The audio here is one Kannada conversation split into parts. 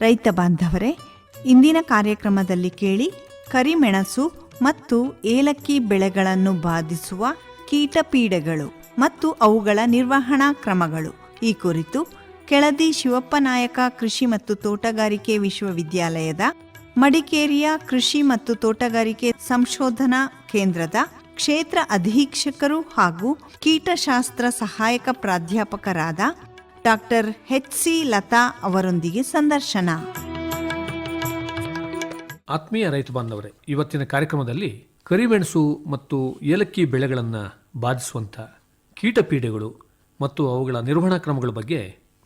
ರೈತ ಬಾಂಧವರೇ, ಇಂದಿನ ಕಾರ್ಯಕ್ರಮದಲ್ಲಿ ಕೇಳಿ ಕರಿಮೆಣಸು ಮತ್ತು ಏಲಕ್ಕಿ ಬೆಳೆಗಳನ್ನು ಬಾಧಿಸುವ ಕೀಟಪೀಡೆಗಳು ಮತ್ತು ಅವುಗಳ ನಿರ್ವಹಣಾ ಕ್ರಮಗಳು. ಈ ಕುರಿತು ಕೆಳದಿ ಶಿವಪ್ಪನಾಯಕ ಕೃಷಿ ಮತ್ತು ತೋಟಗಾರಿಕೆ ವಿಶ್ವವಿದ್ಯಾಲಯದ ಮಡಿಕೇರಿಯ ಕೃಷಿ ಮತ್ತು ತೋಟಗಾರಿಕೆ ಸಂಶೋಧನಾ ಕೇಂದ್ರದ ಕ್ಷೇತ್ರ ಅಧೀಕ್ಷಕರು ಹಾಗೂ ಕೀಟಶಾಸ್ತ್ರ ಸಹಾಯಕ ಪ್ರಾಧ್ಯಾಪಕರಾದ ಡಾಕ್ಟರ್ ಎಚ್ ಸಿ ಲತಾ ಅವರೊಂದಿಗೆ ಸಂದರ್ಶನ. ಆತ್ಮೀಯ ರೈತ ಬಾಂಧವರೇ, ಇವತ್ತಿನ ಕಾರ್ಯಕ್ರಮದಲ್ಲಿ ಕರಿಮೆಣಸು ಮತ್ತು ಏಲಕ್ಕಿ ಬೆಳೆಗಳನ್ನು ಬಾಧಿಸುವಂಥ ಕೀಟಪೀಡೆಗಳು ಮತ್ತು ಅವುಗಳ ನಿರ್ವಹಣಾ ಕ್ರಮಗಳ ಬಗ್ಗೆ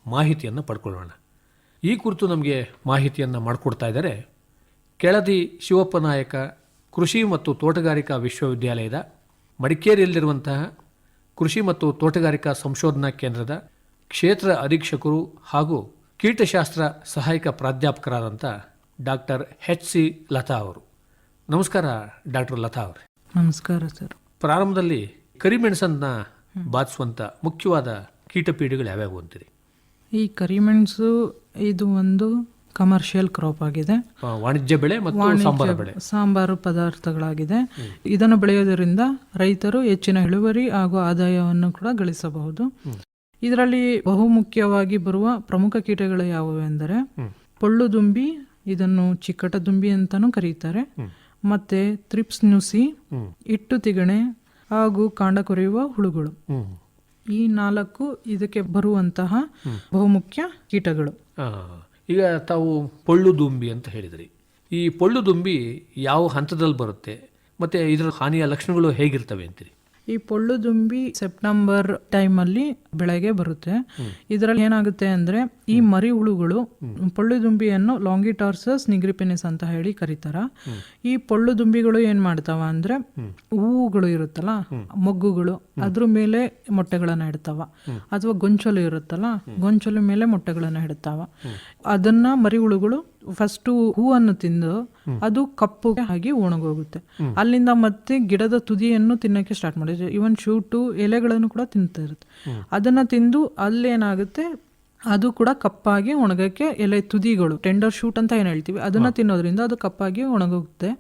ಮಾಹಿತಿಯನ್ನು ಪಡ್ಕೊಳ್ಳೋಣ. ಈ ಕುರಿತು ನಮಗೆ ಮಾಹಿತಿಯನ್ನು ಮಾಡಿಕೊಡ್ತಾ ಇದ್ದಾರೆ ಕೆಳದಿ ಶಿವಪ್ಪ ನಾಯಕ ಕೃಷಿ ಮತ್ತು ತೋಟಗಾರಿಕಾ ವಿಶ್ವವಿದ್ಯಾಲಯದ ಮಡಿಕೇರಿಯಲ್ಲಿರುವಂತಹ ಕೃಷಿ ಮತ್ತು ತೋಟಗಾರಿಕಾ ಸಂಶೋಧನಾ ಕೇಂದ್ರದ ಕ್ಷೇತ್ರ ಅಧೀಕ್ಷಕರು ಹಾಗೂ ಕೀಟಶಾಸ್ತ್ರ ಸಹಾಯಕ ಪ್ರಾಧ್ಯಾಪಕರಾದಂಥ ಡಾಕ್ಟರ್ ಎಚ್ ಸಿ ಲತಾ ಅವರು. ನಮಸ್ಕಾರ ಡಾಕ್ಟರ್ ಲತಾ ಅವರೇ. ನಮಸ್ಕಾರ ಸರ್. ಪ್ರಾರಂಭದಲ್ಲಿ ಕರಿಮೆಣಸನ್ನ ಬಾಧಿಸುವಂಥ ಮುಖ್ಯವಾದ ಕೀಟಪೀಡೆಗಳು ಯಾವ್ಯಾವು ಅಂತೀರಿ? ಈ ಕರಿಮೆಣಸು ಇದು ಒಂದು ಕಮರ್ಷಿಯಲ್ ಕ್ರಾಪ್ ಆಗಿದೆ. ವಾಣಿಜ್ಯ ಬೆಳೆ ಮತ್ತು ಸಾಂಬಾರು ಬೆಳೆ. ಸಾಂಬಾರು ಪದಾರ್ಥಗಳಾಗಿದೆ. ಇದನ್ನು ಬೆಳೆಯೋದರಿಂದ ರೈತರು ಹೆಚ್ಚಿನ ಇಳುವರಿ ಹಾಗೂ ಆದಾಯವನ್ನು ಕೂಡ ಗಳಿಸಬಹುದು. ಇದರಲ್ಲಿ ಬಹುಮುಖ್ಯವಾಗಿ ಬರುವ ಪ್ರಮುಖ ಕೀಟಗಳು ಯಾವುವು ಎಂದರೆ ಪೊಳ್ಳು ದುಂಬಿ ಇದನ್ನು ಚಿಕ್ಕಟ ದುಂಬಿ ಅಂತಾನೂ ಕರೀತಾರೆ. ಮತ್ತೆ ತ್ರಿಪ್ಸ್ ನುಸಿ ಇಟ್ಟು ತಿಗಣೆ ಹಾಗೂ ಕಾಂಡ ಕೊರೆಯುವ ಹುಳುಗಳು. ಈ ನಾಲ್ಕು ಇದಕ್ಕೆ ಬರುವಂತಹ ಬಹುಮುಖ್ಯ ಕೀಟಗಳು. ಈಗ ತಾವು ಪೊಳ್ಳು ದುಂಬಿ ಅಂತ ಹೇಳಿದ್ರಿ. ಈ ಪೊಳ್ಳು ದುಂಬಿ ಯಾವ ಹಂತದಲ್ಲಿ ಬರುತ್ತೆ? ಮತ್ತೆ ಇದರ ಹಾನಿಯ ಲಕ್ಷಣಗಳು ಹೇಗಿರ್ತವೆ ಅಂತೀರಿ? ಈ ಪೊಳ್ಳು ದುಂಬಿ ಸೆಪ್ಟೆಂಬರ್ ಟೈಮಲ್ಲಿ ಬೆಳಗ್ಗೆ ಬರುತ್ತೆ. ಇದರಲ್ಲಿ ಏನಾಗುತ್ತೆ ಅಂದ್ರೆ ಈ ಮರಿ ಹುಳುಗಳು ಪೊಳ್ಳು ದುಂಬಿಯನ್ನು ಲಾಂಗಿಟಾರ್ಸಸ್ ನಿಗ್ರಿಪೆನಿಸ್ ಅಂತ ಹೇಳಿ ಕರೀತಾರ. ಈ ಪೊಳ್ಳು ದುಂಬಿಗಳು ಏನ್ ಮಾಡ್ತಾವ ಅಂದ್ರೆ ಹೂವುಗಳು ಇರುತ್ತಲ್ಲ ಮೊಗ್ಗುಗಳು ಅದ್ರ ಮೇಲೆ ಮೊಟ್ಟೆಗಳನ್ನ ಇಡ್ತಾವ. ಅಥವಾ ಗೊಂಚಲು ಇರುತ್ತಲ್ಲ ಗೊಂಚಲು ಮೇಲೆ ಮೊಟ್ಟೆಗಳನ್ನ ಇಡ್ತಾವ. ಅದನ್ನ ಮರಿ ಹುಳುಗಳು ಫಸ್ಟ್ ಹೂವನ್ನು ತಿಂದು ಅದು ಕಪ್ಪು ಆಗಿ ಒಣಗೋಗುತ್ತೆ. ಅಲ್ಲಿಂದ ಮತ್ತೆ ಗಿಡದ ತುದಿಯನ್ನು ತಿನ್ನಕ್ಕೆ ಸ್ಟಾರ್ಟ್ ಮಾಡಿದ್ರು. ಇವನ್ ಶೂಟು ಎಲೆಗಳನ್ನು ಕೂಡ ತಿಂತಾ ಇರುತ್ತೆ. ಅದನ್ನ ತಿಂದು ಅಲ್ಲೇನಾಗುತ್ತೆ? ಅದು ಕೂಡ ಕಪ್ಪಾಗಿ ಒಣಗಕ್ಕೆ ಎಲೆ ತುದಿಗಳು ಟೆಂಡರ್ ಶೂಟ್ ಅಂತ ಏನ್ ಹೇಳ್ತೀವಿ ಅದನ್ನ ತಿನ್ನೋದ್ರಿಂದ ಅದು ಕಪ್ಪಾಗಿ ಒಣಗೋಗುತ್ತೆ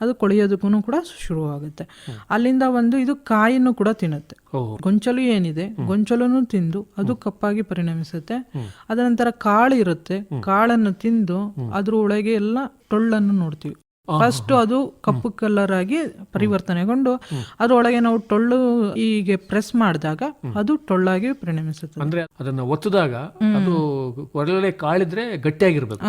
ಅದು ಕೊಳೆಯೋದಕ್ಕೂ ಕೂಡ ಶುರುವಾಗುತ್ತೆ. ಅಲ್ಲಿಂದ ಒಂದು ಇದು ಕಾಯಿನೂ ಕೂಡ ತಿನ್ನುತ್ತೆ. ಗೊಂಚಲು ಏನಿದೆ ಗೊಂಚಲನ್ನು ತಿಂದು ಅದು ಕಪ್ಪಾಗಿ ಪರಿಣಮಿಸುತ್ತೆ. ಅದರ ನಂತರ ಕಾಳು ಇರುತ್ತೆ ಕಾಳನ್ನು ತಿಂದು ಅದ್ರ ಒಳಗೆ ಎಲ್ಲ ಟೊಳ್ಳನ್ನು ನೋಡ್ತೀವಿ. ಫಸ್ಟ್ ಅದು ಕಪ್ಪು ಕಲರ್ ಆಗಿ ಪರಿವರ್ತನೆಗೊಂಡು ಅದರೊಳಗೆ ನಾವು ಟೊಳ್ಳು ಹೀಗೆ ಪ್ರೆಸ್ ಮಾಡಿದಾಗ ಅದು ಟೊಳ್ಳಾಗಿ ಪರಿಣಮಿಸುತ್ತೆ ಅಂದ್ರೆ ಅದನ್ನ ಒತ್ತದಾಗ ಅದು ಒಳಗಡೆ ಕಾಳಿದ್ರೆ ಗಟ್ಟಿಯಾಗಿರ್ಬೇಕು.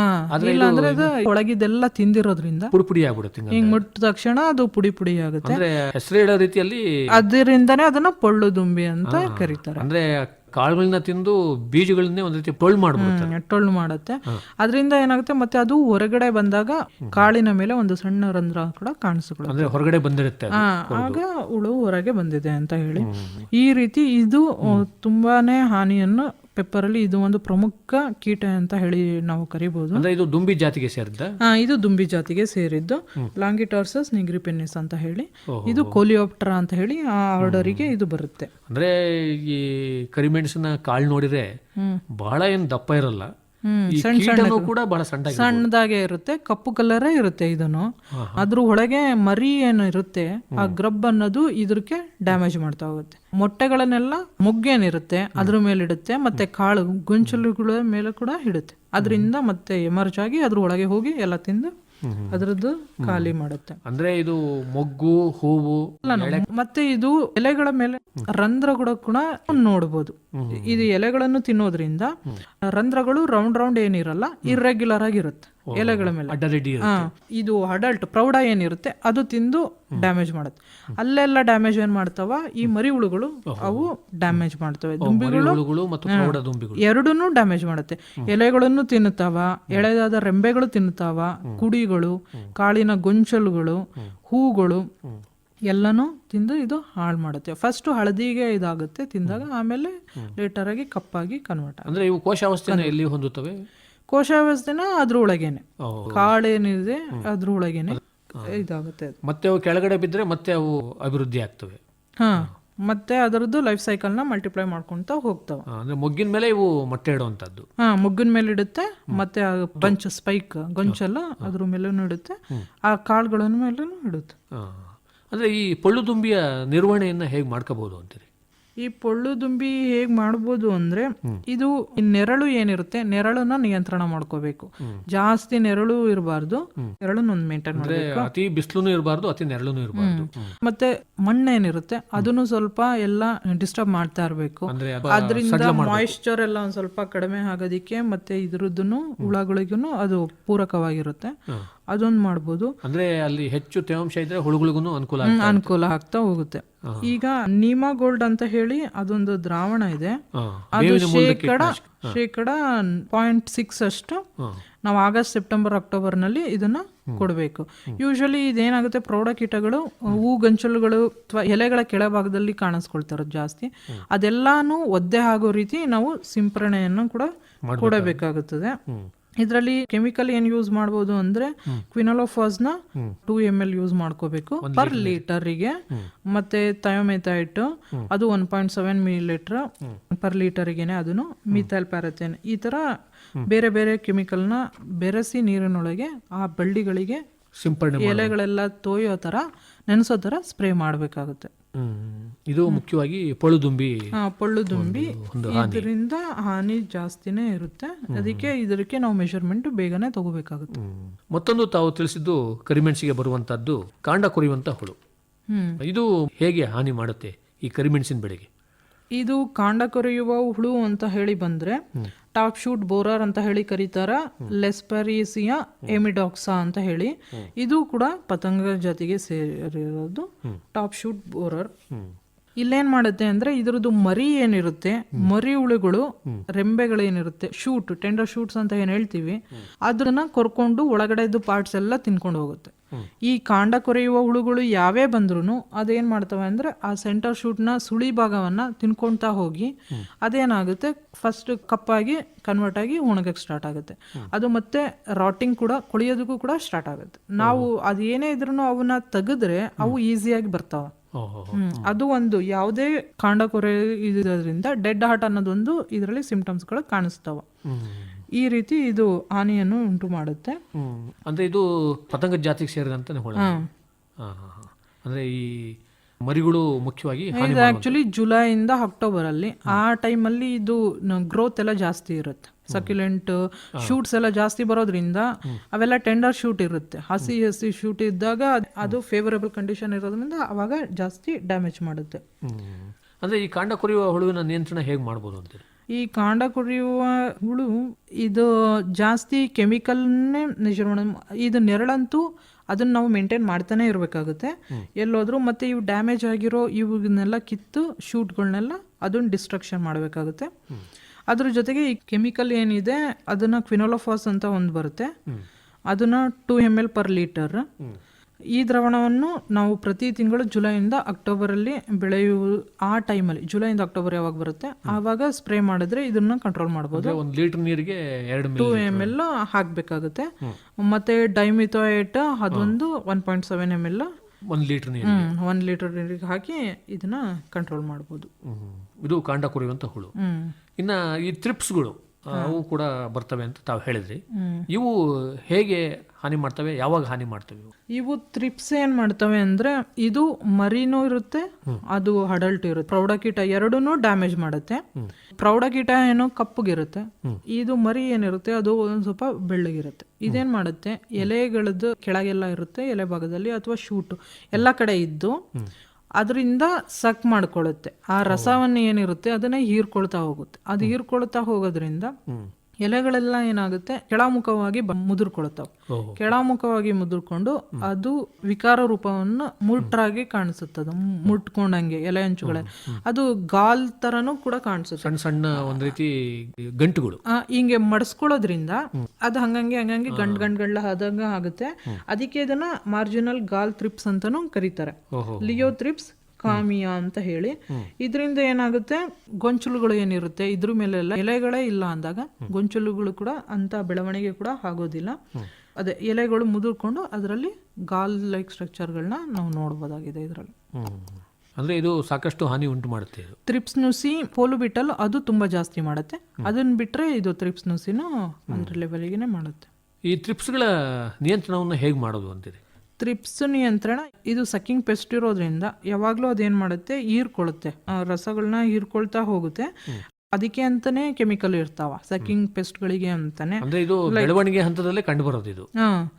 ಇಲ್ಲ ಅಂದ್ರೆ ಅದು ಒಳಗಿದೆಲ್ಲ ತಿಂದಿರೋದ್ರಿಂದ ಪುಡಿ ಪುಡಿ ಆಗ್ಬಿಡುತ್ತೆ. ಹಿಂಗ್ ಮುಟ್ಟಿದ ತಕ್ಷಣ ಅದು ಪುಡಿ ಪುಡಿ ಆಗುತ್ತೆ. ಅಂದ್ರೆ ಹೆಸರು ಹೇಳೋ ರೀತಿಯಲ್ಲಿ ಅದರಿಂದನೇ ಅದನ್ನ ಪೊಳ್ಳು ದುಂಬಿ ಅಂತ ಕರೀತಾರೆ. ಅಂದ್ರೆ ಕಾಳುಗಳನ್ನ ತಿಂದು ಬೀಜಗಳನ್ನೇ ಒಂದ್ ರೀತಿ ಟೊಳ್ಳು ಮಾಡ್ಬಿಡುತ್ತೆ. ಟೊಳ್ಳು ಮಾಡುತ್ತೆ. ಅದರಿಂದ ಏನಾಗುತ್ತೆ ಮತ್ತೆ ಅದು ಹೊರಗಡೆ ಬಂದಾಗ ಕಾಳಿನ ಮೇಲೆ ಒಂದು ಸಣ್ಣ ರಂಧ್ರ ಕೂಡ ಕಾಣಿಸ್ಕೊಳ್ಳುತ್ತೆ. ಅಂದ್ರೆ ಹೊರಗಡೆ ಬಂದಿರುತ್ತೆ. ಆಗ ಹುಳು ಹೊರಗೆ ಬಂದಿದೆ ಅಂತ ಹೇಳಿ. ಈ ರೀತಿ ಇದು ತುಂಬಾನೇ ಹಾನಿಯನ್ನು ಪೆಪ್ಪರ್ ಅಲ್ಲಿ ಇದು ಒಂದು ಪ್ರಮುಖ ಕೀಟ ಅಂತ ಹೇಳಿ ನಾವು ಕರಿಬಹುದು ಅಂದ್ರೆ ಇದು ದುಂಬಿ ಜಾತಿಗೆ ಸೇರಿದ್ದ? ಇದು ದುಂಬಿ ಜಾತಿಗೆ ಸೇರಿದ್ದು. ಲಾಂಗಿಟಾರ್ಸಸ್ ನಿಗ್ರಿಪೆನ್ನಿಸ್ ಅಂತ ಹೇಳಿ. ಇದು ಕೋಲಿಯೋಪ್ಟರ್ ಅಂತ ಹೇಳಿ ಆ ಆರ್ಡರಿಗೆ ಇದು ಬರುತ್ತೆ. ಅಂದ್ರೆ ಈ ಕರಿಮೆಣಸಿನ ಕಾಳು ನೋಡಿದ್ರೆ ಬಹಳ ಏನು ದಪ್ಪ ಇರಲ್ಲ. ಈ ಸಣ್ಣ ಕೀಟನೂ ಕೂಡ ಬಹಳ ಸಣ್ಣ ಸಣ್ಣದಾಗೆ ಇರುತ್ತೆ ಕಪ್ಪು ಕಲರೇ ಇರುತ್ತೆ ಇದನ್ನು. ಅದ್ರ ಒಳಗೆ ಮರಿ ಏನು ಇರುತ್ತೆ ಆ ಗ್ರಬ್ ಅನ್ನೋದು ಇದಕ್ಕೆ ಡ್ಯಾಮೇಜ್ ಮಾಡ್ತಾ ಹೋಗುತ್ತೆ. ಮೊಟ್ಟೆಗಳನ್ನೆಲ್ಲ ಮೊಗ್ಗೇನಿರುತ್ತೆ ಅದ್ರ ಮೇಲೆ ಇಡುತ್ತೆ ಮತ್ತೆ ಕಾಳು ಗೊಂಚಲುಗಳ ಮೇಲೆ ಕೂಡ ಇಡುತ್ತೆ ಅದರಿಂದ ಮತ್ತೆ ಎಮರ್ಜ್ ಆಗಿ ಅದ್ರ ಒಳಗೆ ಹೋಗಿ ಎಲ್ಲ ತಿಂದು ಅದರದ್ದು ಖಾಲಿ ಮಾಡುತ್ತೆ. ಅಂದ್ರೆ ಇದು ಮೊಗ್ಗು ಹೂವು ಮತ್ತೆ ಇದು ಎಲೆಗಳ ಮೇಲೆ ರಂಧ್ರಗಳು ಕೂಡ ನೋಡಬಹುದು ಇದು ಎಲೆಗಳನ್ನು ತಿನ್ನೋದ್ರಿಂದ ರಂಧ್ರಗಳು ರೌಂಡ್ ರೌಂಡ್ ಏನಿರಲ್ಲ ಇರ್ರೆಗ್ಯುಲರ್ ಆಗಿರುತ್ತೆ. ಎಲೆಗಳ ಮೇಲೆ. ಅಡಲಿಡಿ ಇದು ಅಡಲ್ಟ್ ಪ್ರೌಢ ಏನಿರುತ್ತೆ ಅದು ತಿಂದು ಡ್ಯಾಮೇಜ್ ಮಾಡುತ್ತೆ. ಅಲ್ಲೆಲ್ಲ ಡ್ಯಾಮೇಜ್ ಏನ್ ಮಾಡ್ತಾವ? ಈ ಮರಿ ಹುಳುಗಳು ಅವು ಡ್ಯಾಮೇಜ್ ಮಾಡ್ತವೆ. ದುಂಬಿಗಳು ಡ್ಯಾಮೇಜ್ ಮಾಡುತ್ತೆ. ಎಲೆಗಳನ್ನು ತಿನ್ನುತ್ತಾವ ಎಳೆದಾದ ರೆಂಬೆಗಳು ತಿನ್ನುತ್ತಾವ ಕುಡಿಗಳು ಕಾಳಿನ ಗೊಂಚಲುಗಳು ಹೂಗಳು ಎಲ್ಲನೂ ತಿಂದು ಇದು ಹಾಳು ಮಾಡುತ್ತೆ. ಫಸ್ಟ್ ಹಳದಿಗೆ ಇದಾಗುತ್ತೆ ತಿಂದಾಗ ಆಮೇಲೆ ಲೇಟರ್ ಆಗಿ ಕಪ್ಪಾಗಿ ಕನ್ವರ್ಟ್ ಅಂದ್ರೆ ಇವು ಕೋಶಾವಸ್ಥೆಯನ್ನು ಎಲ್ಲಿ ಹೊಂದುತ್ತವೆ? ಕೋಶಾವಸ್ಥೆನ ಅದ್ರ ಒಳಗೇನೆ ಕಾಳು ಕಾಳೇನಿದೆ ಅದ್ರ ಒಳಗೇನೆ ಇದಾಗುತ್ತೆ ಅದು. ಮತ್ತೆ ಅವು ಕೆಳಗಡೆ ಬಿದ್ದರೆ ಮತ್ತೆ ಅವು ಅಭಿವೃದ್ಧಿ ಆಗ್ತವೆ. ಹಾ. ಮತ್ತೆ ಅದರದ್ದು ಲೈಫ್ ಸೈಕಲ್ನ ಮಲ್ಟಿಪ್ಲೈ ಮಾಡ್ಕೊಂತ ಹೋಗ್ತಾವ. ಆ, ಅಂದ್ರೆ ಮೊಗ್ಗಿನ ಮೇಲೆ ಇವು ಮೊಟ್ಟೆ ಇಡುವಂತದ್ದು ಹಾ ಮೊಗ್ಗಿನ ಮೇಲೆ ಇಡುತ್ತೆ ಮತ್ತೆ ಆ ಬಂಚ್ ಸ್ಪೈಕ್ ಗೊಂಚಲ್ಲ ಅದ್ರ ಮೇಲೂ ಇಡುತ್ತೆ ಆ ಕಾಳುಗಳ ಮೇಲೂ ಇಡುತ್ತೆ. ಆ, ಅಂದ್ರೆ ಈ ಪೊಳ್ಳು ತುಂಬಿಯ ನಿರ್ವಹಣೆಯನ್ನ ಹೇಗೆ ಮಾಡ್ಕೋಬಹುದು ಅಂತೀರಿ? ಈ ಪೊಳ್ಳು ದುಂಬಿ ಹೇಗ್ ಮಾಡ್ಬೋದು ಅಂದ್ರೆ ಇದು ನೆರಳು ಏನಿರುತ್ತೆ ನೆರಳನ್ನ ನಿಯಂತ್ರಣ ಮಾಡ್ಕೋಬೇಕು. ಜಾಸ್ತಿ ನೆರಳು ಇರಬಾರ್ದು ನೆರಳನ್ನ ಒಂದು ಮೇಂಟೈನ್ ಮಾಡಬೇಕು. ಅತಿ ಬಿಸಿಲು ಇರಬಾರ್ದು ಅತಿ ನೆರಳು ಇರಬಾರ್ದು. ಮತ್ತೆ ಮಣ್ಣೇನಿರುತ್ತೆ ಅದನ್ನು ಸ್ವಲ್ಪ ಎಲ್ಲ ಡಿಸ್ಟರ್ಬ್ ಮಾಡ್ತಾ ಇರಬೇಕು. ಅಂದ್ರೆ ಅದು ಅದರಿಂದ ಮಾಯಿಶ್ಚರ್ ಎಲ್ಲ ಒಂದ್ ಸ್ವಲ್ಪ ಕಡಿಮೆ ಆಗೋದಿಕ್ಕೆ ಮತ್ತೆ ಇದ್ರದ್ದು ಹುಳಗಳಿಗೂ ಅದು ಪೂರಕವಾಗಿರುತ್ತೆ. ಅದೊಂದು ಮಾಡ್ಬೋದು. ಅಂದ್ರೆ ಅಲ್ಲಿ ಹೆಚ್ಚು ತೇವಾಂಶ ಇದ್ರೆ ಹುಳುಗಳಿಗೂ ಅನುಕೂಲ ಅನುಕೂಲ ಆಗ್ತಾ ಹೋಗುತ್ತೆ. ಈಗ ನೀಮಾ ಗೋಲ್ಡ್ ಅಂತ ಹೇಳಿ ಅದೊಂದು ದ್ರಾವಣ ಇದೆ. ಅದು ಶೇಕಡ ಶೇಕಡ ಪಾಯಿಂಟ್ ಸಿಕ್ಸ್ ಅಷ್ಟು ನಾವು ಆಗಸ್ಟ್ ಸೆಪ್ಟೆಂಬರ್ ಅಕ್ಟೋಬರ್ನಲ್ಲಿ ಇದನ್ನ ಕೊಡಬೇಕು. ಯೂಶಲಿ ಇದೇನಾಗುತ್ತೆ ಪ್ರೌಢ ಕೀಟಗಳು ಹೂ ಗಂಚಲುಗಳು ಅಥವಾ ಎಲೆಗಳ ಕೆಳಭಾಗದಲ್ಲಿ ಕಾಣಿಸ್ಕೊಳ್ತಾರ ಜಾಸ್ತಿ. ಅದೆಲ್ಲಾನು ಒದ್ದೆ ಆಗೋ ರೀತಿ ನಾವು ಸಿಂಪರಣೆಯನ್ನು ಕೂಡ ಕೊಡಬೇಕಾಗುತ್ತದೆ. ಇದರಲ್ಲಿ ಕೆಮಿಕಲ್ ಏನ್ ಯೂಸ್ ಮಾಡಬಹುದು ಅಂದ್ರೆ ಕ್ವಿನೋಲೋಫಾಸ್ನ ಟೂ ಎಂ ಎಲ್ ಯೂಸ್ ಮಾಡ್ಕೋಬೇಕು ಪರ್ ಲೀಟರ್ಗೆ. ಮತ್ತೆ ಥಯೋಮೆಥೈಟ್ ಅದು one point seven milli litre per ಲೀಟರ್ಗೆನೆ ಅದನ್ನು ಮಿಥೈಲ್ ಪ್ಯಾರಥೇನ್ ಈ ತರ ಬೇರೆ ಬೇರೆ ಕೆಮಿಕಲ್ನ ಬೆರೆಸಿ ನೀರಿನೊಳಗೆ ಆ ಬಳ್ಳಿಗಳಿಗೆ ಎಲೆಗಳೆಲ್ಲ ತೋಯೋ ತರ ನೆನೆಸೋ ತರ ಸ್ಪ್ರೇ ಮಾಡಬೇಕಾಗುತ್ತೆ. ಇದು ಮುಖ್ಯವಾಗಿ ಪೊಳ್ಳುದುಂಬಿ ಪೊಳ್ಳುದುಂಬಿ. ಇದರಿಂದ ಹಾನಿ ಜಾಸ್ತಿನೇ ಇರುತ್ತೆ. ಅದಕ್ಕೆ ಇದಕ್ಕೆ ನಾವು ಮೆಷರ್ಮೆಂಟ್ ಬೇಗನೆ ತಗೋಬೇಕಾಗುತ್ತೆ. ಮತ್ತೊಂದು ತಾವು ತಿಳಿಸಿದ್ದು ಕರಿಮೆಣಸಿಗೆ ಬರುವಂತದ್ದು ಕಾಂಡ ಕೊರಿಯುವಂತ ಹುಳು. ಹ್ಮ್. ಇದು ಹೇಗೆ ಹಾನಿ ಮಾಡುತ್ತೆ ಈ ಕರಿಮೆಣಸಿನ ಬೆಳೆಗೆ? ಇದು ಕಾಂಡ ಕೊರೆಯುವ ಹುಳು ಅಂತ ಹೇಳಿ ಬಂದ್ರೆ ಟಾಪ್ ಶೂಟ್ ಬೋರರ್ ಅಂತ ಹೇಳಿ ಕರೀತಾರ, ಲೆಸ್ಪರೀಸಿಯಾ ಎಮಿಡಾಕ್ಸಾ ಅಂತ ಹೇಳಿ. ಇದು ಕೂಡ ಪತಂಗ ಜಾತಿಗೆ ಸೇರಿರೋದು ಟಾಪ್ ಶೂಟ್ ಬೋರರ್. ಇಲ್ಲೇನ್ ಮಾಡುತ್ತೆ ಅಂದ್ರೆ ಇದ್ರದ್ದು ಮರಿ ಏನಿರುತ್ತೆ, ಮರಿ ಹುಳುಗಳು, ರೆಂಬೆಗಳೇನಿರುತ್ತೆ, ಶೂಟ್ ಟೆಂಡರ್ ಶೂಟ್ಸ್ ಅಂತ ಏನ್ ಹೇಳ್ತೀವಿ, ಅದನ್ನ ಕೊರ್ಕೊಂಡು ಒಳಗಡೆದು ಪಾರ್ಟ್ಸ್ ಎಲ್ಲ ತಿನ್ಕೊಂಡು ಹೋಗುತ್ತೆ. ಈ ಕಾಂಡ ಕೊರೆಯುವ ಹುಳುಗಳು ಯಾವೇ ಬಂದ್ರು ಅದೇನ್ ಮಾಡ್ತವೆ ಅಂದ್ರೆ ಆ ಸೆಂಟರ್ ಶೂಟ್ನ ಸುಳಿ ಭಾಗವನ್ನ ತಿನ್ಕೊಳ್ತಾ ಹೋಗಿ ಅದೇನಾಗುತ್ತೆ? ಫಸ್ಟ್ ಕಪ್ಪಾಗಿ ಕನ್ವರ್ಟ್ ಆಗಿ ಒಣಗಕ್ಕೆ ಸ್ಟಾರ್ಟ್ ಆಗುತ್ತೆ. ಅದು ಮತ್ತೆ ರಾಟಿಂಗ್ ಕೂಡ ಕೊಳಿಯೋದಕ್ಕೂ ಕೂಡ ಸ್ಟಾರ್ಟ್ ಆಗುತ್ತೆ. ನಾವು ಅದು ಏನೇ ಇದ್ರೂ ಅವನ್ನ ತೆಗೆದ್ರೆ ಅವು ಈಸಿಯಾಗಿ ಬರ್ತಾವ. ಅದು ಒಂದು ಯಾವುದೇ ಕಾಂಡ ಕೊರೆ ಇರೋದ್ರಿಂದ ಡೆಡ್ ಹಾರ್ಟ್ ಅನ್ನೋದೊಂದು ಇದರಲ್ಲಿ ಸಿಂಪ್ಟಮ್ಸ್ಗಳು ಕಾಣಿಸ್ತಾವ. ಈ ರೀತಿ ಇದು ಹಾನಿಯನ್ನು ಉಂಟು ಮಾಡುತ್ತೆ. ಅಂದ್ರೆ ಇದು ಪತಂಗ ಜಾತಿಗೆ ಸೇರಿದಂತ. ಅಂದ್ರೆ ಈ ಮರಿಗಳು ಮುಖ್ಯವಾಗಿ ಇದು ಜುಲೈಯಿಂದ ಅಕ್ಟೋಬರ್ ಅಲ್ಲಿ ಆ ಟೈಮಲ್ಲಿ ಇದು ಗ್ರೋತ್ ಎಲ್ಲ ಜಾಸ್ತಿ ಇರುತ್ತೆ. ಸಕ್ಯುಲೆಂಟ್ ಶೂಟ್ಸ್ ಎಲ್ಲ ಜಾಸ್ತಿ ಬರೋದ್ರಿಂದ ಅವೆಲ್ಲ ಟೆಂಡರ್ ಶೂಟ್ ಇರುತ್ತೆ. ಹಸಿ ಹಸಿ ಶೂಟ್ ಇದ್ದಾಗ ಅದ್- ಫೇವರಬಲ್ ಕಂಡೀಷನ್ ಇರೋದ್ರಿಂದ ಅವಾಗ ಜಾಸ್ತಿ ಡ್ಯಾಮೇಜ್ ಮಾಡುತ್ತೆ. ಅಂದ್ರೆ ಈ ಕಾಂಡ ಕೊರೆಯುವ ಹುಳುವಿನ ನಿಯಂತ್ರಣ ಹೇಗೆ ಮಾಡ್ಬೋದು ಅಂತೀರಿ? ಈ ಕಾಂಡ ಕುಡಿಯುವ ಹುಳು ಇದು ಜಾಸ್ತಿ ಕೆಮಿಕಲ್ನೇ ನಿಜ ಇದು ನೆರಳಂತೂ ಅದನ್ನ ನಾವು ಮೇಂಟೈನ್ ಮಾಡ್ತಾನೆ ಇರಬೇಕಾಗುತ್ತೆ. ಎಲ್ಲೋದ್ರೂ ಮತ್ತೆ ಇವು ಡ್ಯಾಮೇಜ್ ಆಗಿರೋ ಇವನ್ನೆಲ್ಲ ಕಿತ್ತು ಶೂಟ್ಗಳನ್ನೆಲ್ಲ ಅದನ್ನ ಡಿಸ್ಟ್ರಕ್ಷನ್ ಮಾಡಬೇಕಾಗುತ್ತೆ. ಅದ್ರ ಜೊತೆಗೆ ಈ ಕೆಮಿಕಲ್ ಏನಿದೆ ಅದನ್ನ ಕ್ವಿನೋಲೋಫಾಸ್ ಅಂತ ಒಂದು ಬರುತ್ತೆ. ಅದನ್ನ two M L per litre. ಈ ದ್ರವಣವನ್ನು ನಾವು ಪ್ರತಿ ತಿಂಗಳು ಜುಲೈಯಿಂದ ಅಕ್ಟೋಬರಲ್ಲಿ ಬೆಳೆಯುವ ಆ ಟೈಮಲ್ಲಿ ಜುಲೈಯಿಂದ ಅಕ್ಟೋಬರ್ ಯಾವಾಗ ಬರುತ್ತೆ ಆವಾಗ ಸ್ಪ್ರೇ ಮಾಡಿದ್ರೆ ಇದನ್ನ ಕಂಟ್ರೋಲ್ ಮಾಡ್ಬೋದು. ಒಂದು ಲೀಟರ್ ನೀರಿಗೆ ಎರಡು ಟೂ ಎಂ ಎಲ್ ಹಾಕಬೇಕಾಗುತ್ತೆ. ಮತ್ತೆ ಡೈಮಿಥೋಯೇಟ್ ಅದೊಂದು one point seven M L ಒಂದು ಲೀಟರ್ ನೀರು ಒಂದು ಲೀಟರ್ ನೀರಿಗೆ ಹಾಕಿ ಇದನ್ನ ಕಂಟ್ರೋಲ್ ಮಾಡ್ಬೋದು. ಇದು ಕಾಂಡ ಕುರಿಯುವಂಥ ಹುಳು ಇನ್ನು ಈ ತ್ರಿಪ್ಸ್ಗಳು ಅವು ಕೂಡ ಬರ್ತವೆ ಅಂತ ತಾವು ಹೇಳಿದ್ರಿ. ಇವು ಹೇಗೆ ಹಾನಿ ಮಾಡ್ತವೆ? ಯಾವಾಗ ಹಾನಿ ಮಾಡ್ತವೆ ಇವು? ತ್ರಿಪ್ಸ್ ಏನ್ ಮಾಡ್ತವೆ ಅಂದ್ರೆ ಇದು ಮರಿನೂ ಇರುತ್ತೆ ಅದು ಅಡಲ್ಟ್ ಇರುತ್ತೆ. ಪ್ರೌಢಕೀಟ ಎರಡೂ ಡ್ಯಾಮೇಜ್ ಮಾಡುತ್ತೆ. ಪ್ರೌಢಕೀಟ ಏನು ಕಪ್ಪಗಿರುತ್ತೆ. ಇದು ಮರಿ ಏನಿರುತ್ತೆ ಅದು ಒಂದ್ ಸ್ವಲ್ಪ ಬೆಳ್ಳಗಿರುತ್ತೆ. ಇದೇನ್ ಮಾಡುತ್ತೆ? ಎಲೆಗಳದ್ದು ಕೆಳಗೆಲ್ಲ ಇರುತ್ತೆ ಎಲೆ ಭಾಗದಲ್ಲಿ ಅಥವಾ ಶೂಟು. ಎಲ್ಲ ಕಡೆ ಇದ್ದು ಅದರಿಂದ ಸಕ್ ಮಾಡ್ಕೊಳ್ಳುತ್ತೆ. ಆ ರಸವನ್ನು ಏನಿರುತ್ತೆ ಅದನ್ನ ಹೀರ್ಕೊಳ್ತಾ ಹೋಗುತ್ತೆ. ಅದು ಹೀರ್ಕೊಳ್ತಾ ಹೋಗೋದ್ರಿಂದ ಎಲೆಗಳೆಲ್ಲ ಏನಾಗುತ್ತೆ? ಕೆಳಮುಖವಾಗಿ ಮುದುರ್ಕೊಳ್ತಾವೆ ಕೆಳಮುಖವಾಗಿ ಮುದುರ್ಕೊಂಡು ಅದು ವಿಕಾರ ರೂಪವನ್ನು ಮುಟ್ರಾಗಿ ಕಾಣಿಸುತ್ತದೆ. ಮುಟ್ಕೊಂಡಂಗೆ ಎಲೆ ಹಂಚುಗಳೇ ಅದು ಗಾಲ್ ತರನು ಕೂಡ ಕಾಣಿಸುತ್ತೆ. ಸಣ್ಣ ಸಣ್ಣ ಒಂದ್ ರೀತಿ ಗಂಟುಗಳು. ಹಿಂಗೆ ಮಡಿಸ್ಕೊಳ್ಳೋದ್ರಿಂದ ಅದು ಹಂಗಂಗೆ ಹಂಗಂಗೆ ಗಂಡ್ ಗಂಡ್ಗಳ ಆದಂಗ ಆಗುತ್ತೆ. ಅದಕ್ಕೆ ಇದನ್ನ ಮಾರ್ಜಿನಲ್ ಗಾಲ್ ಥ್ರಿಪ್ಸ್ ಅಂತಾನು ಕರೀತಾರೆ. ಲಿಯೋ ತ್ರಿಪ್ಸ್ ಕಾಮಿಯಾ ಅಂತ ಹೇಳಿ. ಇದರಿಂದ ಏನಾಗುತ್ತೆ? ಗೊಂಚಲುಗಳು ಏನಿರುತ್ತೆ? ಇದ್ರ ಮೇಲೆಲ್ಲ ಎಲೆಗಳೇ ಇಲ್ಲ ಅಂದಾಗ ಗೊಂಚಲುಗಳು ಕೂಡ ಅಂತ ಬೆಳವಣಿಗೆ ಕೂಡ ಆಗೋದಿಲ್ಲ. ಅದೇ ಎಲೆಗಳು ಮುದುರ್ಕೊಂಡು ಅದರಲ್ಲಿ ಗಾಲ್ ಲೈಕ್ ಸ್ಟ್ರಕ್ಚರ್ಗಳನ್ನ ನಾವು ನೋಡ್ಬೋದಾಗಿದೆ ಇದರಲ್ಲಿ. ಅಂದ್ರೆ ಇದು ಸಾಕಷ್ಟು ಹಾನಿ ಉಂಟು ಮಾಡುತ್ತೆ ತ್ರಿಪ್ಸ್ ನುಸಿ ಪೋಲು ಬಿಟ್ಟಲ್ ಅದು ತುಂಬಾ ಜಾಸ್ತಿ ಮಾಡುತ್ತೆ. ಅದನ್ನ ಬಿಟ್ರೆ ಇದು ತ್ರಿಪ್ಸ್ ನುಸಿನೂ ಅದ್ರ ಲೆವೆಲ್ಗೆನೆ ಮಾಡುತ್ತೆ. ಈ ತ್ರಿಪ್ಸ್ಗಳ ನಿಯಂತ್ರಣವನ್ನು ಹೇಗೆ ಮಾಡೋದು ಅಂತೀರಿ? ತ್ರಿಪ್ಸ್ ನಿಯಂತ್ರಣ ಇದು ಸಕ್ಕಿಂಗ್ ಪೆಸ್ಟ್ ಇರೋದ್ರಿಂದ ಯಾವಾಗಲೂ ಅದೇನ್ ಮಾಡುತ್ತೆ? ಹೀರ್ಕೊಳ್ಳುತ್ತೆ. ರಸಗಳನ್ನ ಹೀರ್ಕೊಳ್ತಾ ಹೋಗುತ್ತೆ. ಅದಕ್ಕೆ ಅಂತಾನೆ ಕೆಮಿಕಲ್ ಇರ್ತಾವ ಸಕ್ಕಿಂಗ್ ಪೆಸ್ಟ್ಗಳಿಗೆ ಅಂತಾನೆ. ಅಂದ್ರೆ ಇದು ಬೆಳವಣಿಗೆ ಹಂತದಲ್ಲೇ ಕಂಡು ಬರೋದು ಇದು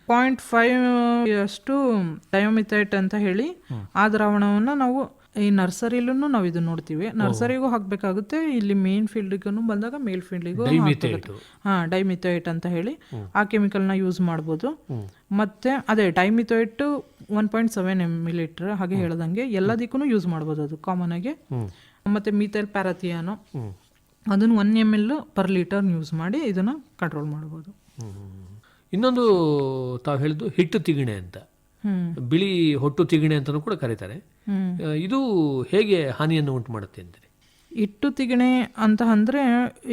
ಪಾಯಿಂಟ್ ಫೈವ್ ಅಷ್ಟು ಡಯೋಮಿಥೈಟ್ ಅಂತ ಹೇಳಿ ಆ ದ್ರಾವಣವನ್ನ ನಾವು ಈ ನರ್ಸರಿಲೂ ನಾವು ಇದು ನೋಡ್ತೀವಿ. ನರ್ಸರಿಗೂ ಹಾಕ್ಬೇಕಾಗುತ್ತೆ ಇಲ್ಲಿ ಮೇನ್ ಫೀಲ್ಡ್ಗೂ ಬಂದಾಗ ಮೇಲ್ ಫೀಲ್ಡಿಗೂ. ಹಾ ಡೈಮಿಥೋಯೇಟ್ ಅಂತ ಹೇಳಿ ಆ ಕೆಮಿಕಲ್ನ ಯೂಸ್ ಮಾಡ್ಬೋದು. ಮತ್ತೆ ಅದೇ dimethoate one point seven M litre ಹಾಗೆ ಹೇಳ್ದಂಗೆ ಎಲ್ಲದಕ್ಕೂ ಯೂಸ್ ಮಾಡ್ಬೋದು ಅದು ಕಾಮನ್ ಆಗಿ. ಮತ್ತೆ ಮೀಥೈಲ್ ಪ್ಯಾರಥಿಯಾನು ಅದನ್ನ one M L per litre use ಮಾಡಿ ಇದನ್ನ ಕಂಟ್ರೋಲ್ ಮಾಡ್ಬೋದು. ಇನ್ನೊಂದು ತಾವು ಹೇಳಿದ್ದು ಹಿಟ್ಟು ತಿಗಣೆ ಅಂತ. ಬಿಳಿ ಹೊಟ್ಟು ತಿಗಣೆ ಅಂತಲೂ ಕೂಡ ಕರೀತಾರೆ. ಇದು ಹೇಗೆ ಹಾನಿಯನ್ನು ಉಂಟು ಮಾಡುತ್ತೆ ಅಂದರೆ ಹಿಟ್ಟು ತಿಗಣೆ ಅಂತ ಅಂದ್ರೆ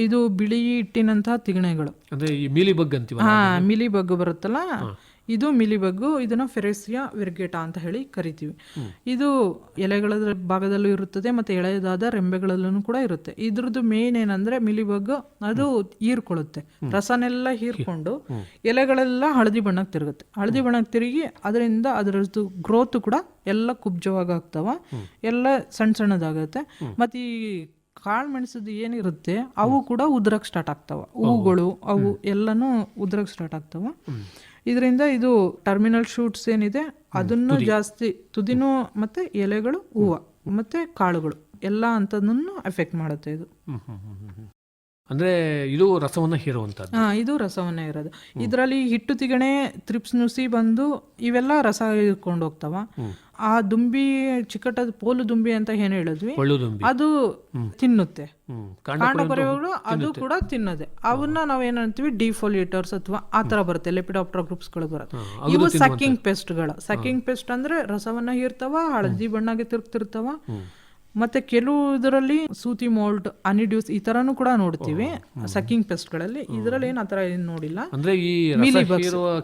ಇದು ಬಿಳಿ ಹಿಟ್ಟಿನಂತಹ ತಿಗಣೆಗಳು. ಅಂದ್ರೆ ಈ ಮೀಲಿ ಬಗ್ ಅಂತೀವಿ ಹಾ ಮಿಲಿ ಬಗ್ಗು ಬರುತ್ತಲ್ಲ? ಇದು ಮಿಲಿಬಗ್ಗು ಇದನ್ನ ಫೆರೆಸಿಯಾ ವಿರ್ಗೇಟ ಅಂತ ಹೇಳಿ ಕರಿತೀವಿ. ಇದು ಎಲೆಗಳ ಭಾಗದಲ್ಲೂ ಇರುತ್ತದೆ ಮತ್ತೆ ಎಳೆಯದಾದ ರೆಂಬೆಗಳಲ್ಲೂ ಕೂಡ ಇರುತ್ತೆ. ಇದ್ರದ್ದು ಮೇನ್ ಏನಂದ್ರೆ ಮಿಲಿಬಗ್ ಅದು ಹೀರ್ಕೊಳ್ಳುತ್ತೆ. ರಸನೆಲ್ಲ ಹೀರ್ಕೊಂಡು ಎಲೆಗಳೆಲ್ಲ ಹಳದಿ ಬಣ್ಣಕ್ಕೆ ತಿರುಗುತ್ತೆ. ಹಳದಿ ಬಣ್ಣಕ್ಕೆ ತಿರುಗಿ ಅದರಿಂದ ಅದರದ್ದು ಗ್ರೋತ್ ಕೂಡ ಎಲ್ಲ ಕುಬ್ಜವಾಗಿ ಆಗ್ತಾವ. ಎಲ್ಲ ಸಣ್ಣ ಸಣ್ಣದಾಗತ್ತೆ. ಮತ್ತೆ ಈ ಕಾಳು ಏನಿರುತ್ತೆ ಅವು ಕೂಡ ಉದ್ರಕ್ ಸ್ಟಾರ್ಟ್ ಆಗ್ತಾವ. ಹೂಗಳು ಅವು ಎಲ್ಲನೂ ಉದ್ರಕ್ ಸ್ಟಾರ್ಟ್ ಆಗ್ತಾವ. ಇದರಿಂದ ಇದು ಟರ್ಮಿನಲ್ ಶೂಟ್ಸ್ ಏನಿದೆ ಅದನ್ನು ಜಾಸ್ತಿ ತುದಿನೂ ಮತ್ತೆ ಎಲೆಗಳು ಹೂವು ಮತ್ತೆ ಕಾಳುಗಳು ಎಲ್ಲ ಅಂತದನ್ನು ಎಫೆಕ್ಟ್ ಮಾಡುತ್ತೆ ಇದು. ಅಂದ್ರೆ ಇದು ರಸವನ್ನ ಹೀರುವಂತದ್ದು ಹಾ ಇದು ರಸವನ್ನೇ ಇರೋದು. ಇದರಲ್ಲಿ ಹಿಟ್ಟು ತಿಗಣೆ ತ್ರಿಪ್ಸ್ ನುಸಿ ಬಂದು ಇವೆಲ್ಲ ರಸ ಇಟ್ಕೊಂಡು ಹೋಗ್ತಾವ. ಆ ದುಂಬಿ ಚಿಕ್ಕಟದ ಪೋಲು ದುಂಬಿ ಅಂತ ಏನ್ ಹೇಳಿದ್ವಿ? ಅದು ತಿನ್ನುತ್ತೆ. ಕಾಂಡ ಪರಿವಾರಗಳು ಅದು ಕೂಡ ತಿನ್ನೋದೆ. ಅವನ್ನ ನಾವ್ ಏನಂತೀವಿ ಡಿಫೋಲಿಯೇಟರ್ಸ್ ಅಥವಾ ಆ ತರ ಬರುತ್ತೆ. ಲೆಪಿಡಾಪ್ಟರ್ ಗ್ರೂಪ್ಸ್ಗಳು ಬರುತ್ತೆ. ಇವು ಸಕ್ಕಿಂಗ್ ಪೆಸ್ಟ್ಗಳು. ಸಕ್ಕಿಂಗ್ ಪೆಸ್ಟ್ ಅಂದ್ರೆ ರಸವನ್ನ ಹೀರ್ತಾವ ಹಳದಿ ಬಣ್ಣಗೆ ತಿರುಗ್ತಿರ್ತಾವ. ಮತ್ತೆ ಕೆಲವು ಇದರಲ್ಲಿ ಸೂತಿ ಮೋಲ್ಟ್ ಅನಿಡ್ಯೂಸ್ ಈ ತರನು ಕೂಡ ನೋಡ್ತೀವಿ. ಸಕ್ಕಿಂಗ್ ಪೆಸ್ಟ್ಗಳಲ್ಲಿ. ಇದರಲ್ಲಿ ಏನ್ ಆತರ ಏನ್ ನೋಡಿಲ್ಲ. ಅಂದ್ರೆ ಈ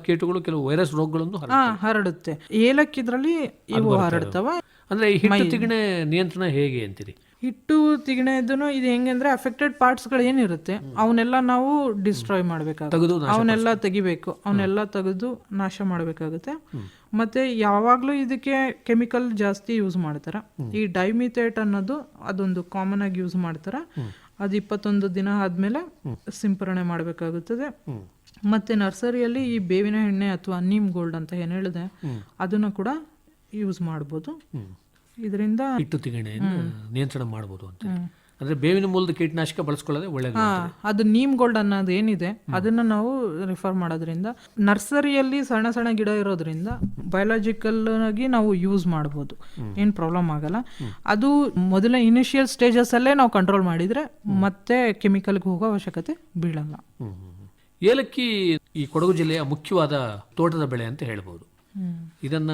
ಕೀಟಗಳು ಕೆಲವು ವೈರಸ್ ರೋಗಗಳನ್ನು ಹರಡುತ್ತೆ. ಏಲಕ್ಕಿದ್ರಲ್ಲಿ ಇವು ಹರಡ್ತವ. ಅಂದ್ರೆ ಹಿಟ್ಟು ತಿಗಣೆ ನಿಯಂತ್ರಣ ಹೇಗೆ ಅಂತೀರಿ? ಹಿಟ್ಟು ತಿಗಣೆದೂ ಇದು ಹೆಂಗೆ ಅಂದ್ರೆ ಅಫೆಕ್ಟೆಡ್ ಪಾರ್ಟ್ಸ್ಗಳು ಏನಿರುತ್ತೆ ಅವನ್ನೆಲ್ಲ ನಾವು ಡಿಸ್ಟ್ರಾಯ್ ಮಾಡ್ಬೇಕಾಗುತ್ತೆ. ಅವನ್ನೆಲ್ಲ ತೆಗಿಬೇಕು. ಅವನ್ನೆಲ್ಲ ತೆಗೆದು ನಾಶ ಮಾಡಬೇಕಾಗುತ್ತೆ. ಮತ್ತೆ ಯಾವಾಗಲೂ ಇದಕ್ಕೆ ಕೆಮಿಕಲ್ ಜಾಸ್ತಿ ಯೂಸ್ ಮಾಡ್ತಾರೆ. ಈ ಡೈಮಿಥೇಟ್ ಅನ್ನೋದು ಅದೊಂದು ಕಾಮನ್ ಆಗಿ ಯೂಸ್ ಮಾಡ್ತಾರೆ. ಅದು ಇಪ್ಪತ್ತೊಂದು ದಿನ ಆದಮೇಲೆ ಸಿಂಪರಣೆ ಮಾಡಬೇಕಾಗುತ್ತದೆ. ಮತ್ತೆ ನರ್ಸರಿಯಲ್ಲಿ ಈ ಬೇವಿನ ಎಣ್ಣೆ ಅಥವಾ ನೀಮ್ ಗೋಲ್ಡ್ ಅಂತ ಏನು ಹೇಳಿದೆ ಅದನ್ನು ಕೂಡ ಯೂಸ್ ಮಾಡ್ಬೋದು. ಇದರಿಂದ ನಿಯಂತ್ರಣ ಮಾಡ್ಬೋದು ಅಂತ ಅಂದ್ರೆ ಬೇವಿನ ಮೂಲದ ಕೀಟನಾಶಕ ಬಳಸ್ಕೊಳ್ಳೋದೇ ಒಳ್ಳೇದು ಹಾ ಅದು ನೀಮ್ ಗೋಲ್ಡ್ ಅನ್ನೋದು ಏನಿದೆ ಅದನ್ನ ನಾವು ರಿಫರ್ ಮಾಡೋದ್ರಿಂದ ನರ್ಸರಿಯಲ್ಲಿ ಸಣ್ಣ ಸಣ್ಣ ಗಿಡ ಇರೋದ್ರಿಂದ ಬಯೋಲಾಜಿಕಲ್ ಆಗಿ ನಾವು ಯೂಸ್ ಮಾಡ್ಬೋದು. ಏನು ಪ್ರಾಬ್ಲಮ್ ಆಗಲ್ಲ. ಅದು ಮೊದಲ ಇನಿಷಿಯಲ್ ಸ್ಟೇಜಸ್ ಅಲ್ಲೇ ನಾವು ಕಂಟ್ರೋಲ್ ಮಾಡಿದ್ರೆ ಮತ್ತೆ ಕೆಮಿಕಲ್ಗೆ ಹೋಗೋ ಅವಶ್ಯಕತೆ ಬೀಳಲ್ಲ. ಏಲಕ್ಕಿ ಈ ಕೊಡಗು ಜಿಲ್ಲೆಯ ಮುಖ್ಯವಾದ ತೋಟದ ಬೆಳೆ ಅಂತ ಹೇಳ್ಬೋದು. ಇದನ್ನ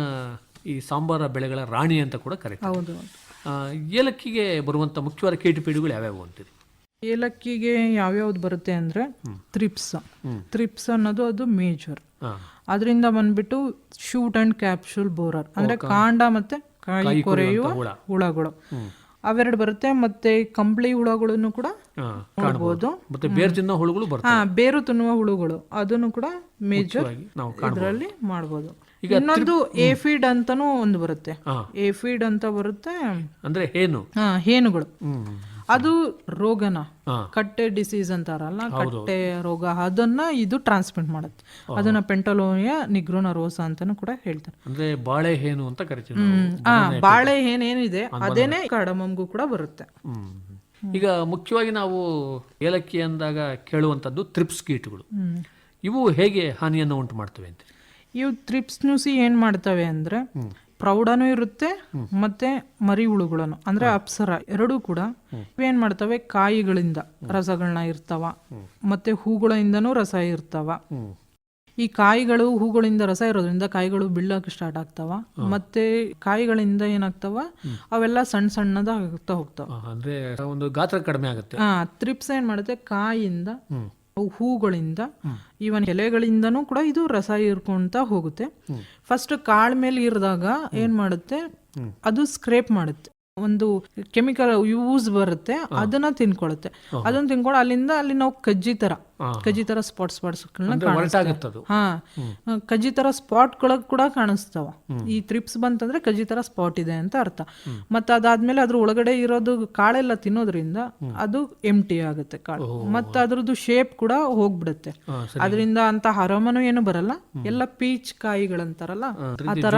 ಈ ಸಾಂಬಾರ ಬೆಳೆಗಳ ರಾಣಿ ಅಂತ ಕೂಡ ಕರೀತಾರೆ. ಹೌದು. ಏಲಕ್ಕಿಗೆ ಬರುವಂಥ ಮುಖ್ಯವಾದ ಕೀಟಪೀಡುಗಳು ಯಾವ್ಯಾವು ಅಂತೀರಿ? ಏಲಕ್ಕಿಗೆ ಯಾವ್ಯಾವ್ದು ಬರುತ್ತೆ ಅಂದ್ರೆ ತ್ರಿಪ್ಸ್ ತ್ರಿಪ್ಸ್ ಅನ್ನೋದು ಅದು ಮೇಜರ್ ಅದರಿಂದ ಬಂದ್ಬಿಟ್ಟು ಶೂಟ್ ಅಂಡ್ ಕ್ಯಾಪ್ಸೂಲ್ ಬೋರರ್ ಅಂದ್ರೆ ಕಾಂಡ ಮತ್ತೆ ಕಾಯಿ ಕೊರೆಯುವ ಹುಳಗಳು. ಅವೆರಡು ಬರುತ್ತೆ ಮತ್ತೆ ಕಂಬಳಿ ಹುಳಗಳನ್ನು ಕೂಡ ನೋಡಬಹುದು ಮತ್ತೆ ಬೇರು ತಿನ್ನುವ ಹುಳುಗಳು ಬೇರು ತಿನ್ನುವ ಹುಳುಗಳು. ಅದನ್ನು ಕೂಡ ಮೇಜರ್ ಇದರಲ್ಲಿ ನಾವು ಮಾಡ್ಬೋದು ಇನ್ನೊಂದು ಏಫಿಡ್ ಅಂತಾನೂ ಒಂದು ಬರುತ್ತೆ. ಏಫಿಡ್ ಅಂತ ಬರುತ್ತೆ ಅಂದ್ರೆ ಹೇನು? ಹೇನುಗಳು. ಅದು ರೋಗನ. ಕಟ್ಟೆ ಡಿಸೀಸ್ ಅಂತಾರಲ್ಲ ಕಟ್ಟೆ ರೋಗ ಅದನ್ನ ಇದು ಟ್ರಾನ್ಸ್ಮಿಟ್ ಮಾಡುತ್ತೆ. ಅದನ್ನ ಪೆಂಟಲೋನಿಯಾ ನಿಗ್ರೋನ ರೋಸ ಅಂತಾನು ಕೂಡ ಹೇಳ್ತಾರೆ. ಅಂದ್ರೆ ಬಾಳೆಹೇನು ಅಂತ ಕರಿತೀವಿ ಬಾಳೆ ಹೇನೇನಿದೆ ಅದೇನೆ ಕಡಮಂಗೂ ಕೂಡ ಬರುತ್ತೆ. ಈಗ ಮುಖ್ಯವಾಗಿ ನಾವು ಏಲಕ್ಕಿ ಅಂದಾಗ ಕೇಳುವಂತದ್ದು ತ್ರಿಪ್ಸ್ ಕೀಟಗಳು. ಇವು ಹೇಗೆ ಹಾನಿಯನ್ನು ಉಂಟು ಮಾಡ್ತವೆ ಅಂತ ಇವು ತ್ರಿಪ್ಸ್ ನ್ಯೂಸಿ ಏನ್ ಮಾಡ್ತವೆ ಅಂದ್ರೆ ಪ್ರೌಢನೂ ಇರುತ್ತೆ ಮತ್ತೆ ಮರಿ ಹುಳುಗಳನ್ನು ಅಂದ್ರೆ ಅಪ್ಸರ ಎರಡೂ ಕೂಡ ಇವೇನ್ ಮಾಡ್ತವೆ? ಕಾಯಿಗಳಿಂದ ರಸಗಳನ್ನ ಇರ್ತಾವ. ಮತ್ತೆ ಹೂಗಳಿಂದನೂ ರಸ ಇರ್ತಾವ. ಈ ಕಾಯಿಗಳು ಹೂಗಳಿಂದ ರಸ ಇರೋದ್ರಿಂದ ಕಾಯಿಗಳು ಬೀಳಕ್ಕೆ ಸ್ಟಾರ್ಟ್ ಆಗ್ತಾವ. ಮತ್ತೆ ಕಾಯಿಗಳಿಂದ ಏನಾಗ್ತಾವ? ಅವೆಲ್ಲ ಸಣ್ಣ ಸಣ್ಣದಾಗ್ತಾ ಹೋಗ್ತಾವ. ಅಂದ್ರೆ ಒಂದು ಗಾತ್ರ ಕಡಿಮೆ ಆಗುತ್ತೆ. ಆ ತ್ರಿಪ್ಸ್ ಏನ್ ಮಾಡುತ್ತೆ? ಕಾಯಿಂದ ಅವು ಹೂಗಳಿಂದ ಈವನ್ ಎಲೆಗಳಿಂದನೂ ಕೂಡ ಇದು ರಸ ಹೀರ್ಕೊಂತ ಹೋಗುತ್ತೆ. ಫಸ್ಟ್ ಕಾಳ್ ಮೇಲೆ ಇರಿದಾಗ ಏನ್ ಮಾಡುತ್ತೆ? ಅದು ಸ್ಕ್ರೇಪ್ ಮಾಡುತ್ತೆ. ಒಂದು ಕೆಮಿಕಲ್ ಯೂಸ್ ಬರುತ್ತೆ ಅದನ್ನ ತಿನ್ಕೊಳುತ್ತೆ. ಅದನ್ನ ತಿನ್ಕೊಂಡು ಅಲ್ಲಿಂದ ಅಲ್ಲಿ ನಾವು ಕಜ್ಜಿ ತರ ಕಜ್ಜಿ ತರ ಸ್ಪಾಟ್ ಸ್ಪಾಟ್ಸ್ ಹಾ. ಕಜ್ಜಿ ತರ ಸ್ಪಾಟ್ ಕೂಡ ಕಾಣಿಸ್ತಾವ. ಈ ತ್ರಿಪ್ಸ್ ಬಂತಂದ್ರೆ ಕಜ್ಜಿ ತರ ಸ್ಪಾಟ್ ಇದೆ ಅಂತ ಅರ್ಥ. ಮತ್ತೆ ಅದಾದ್ಮೇಲೆ ಅದ್ರ ಒಳಗಡೆ ಇರೋದು ಕಾಳೆಲ್ಲ ತಿನ್ನೋದ್ರಿಂದ ಅದು ಎಂಟಿ ಆಗುತ್ತೆ ಕಾಳು. ಮತ್ತೆ ಅದ್ರದ್ದು ಶೇಪ್ ಕೂಡ ಹೋಗ್ಬಿಡುತ್ತೆ. ಅದರಿಂದ ಅಂತ ಹರಮನು ಏನು ಬರಲ್ಲ. ಎಲ್ಲ ಪೀಚ್ ಕಾಯಿಗಳಂತಾರಲ್ಲ ಆ ತರ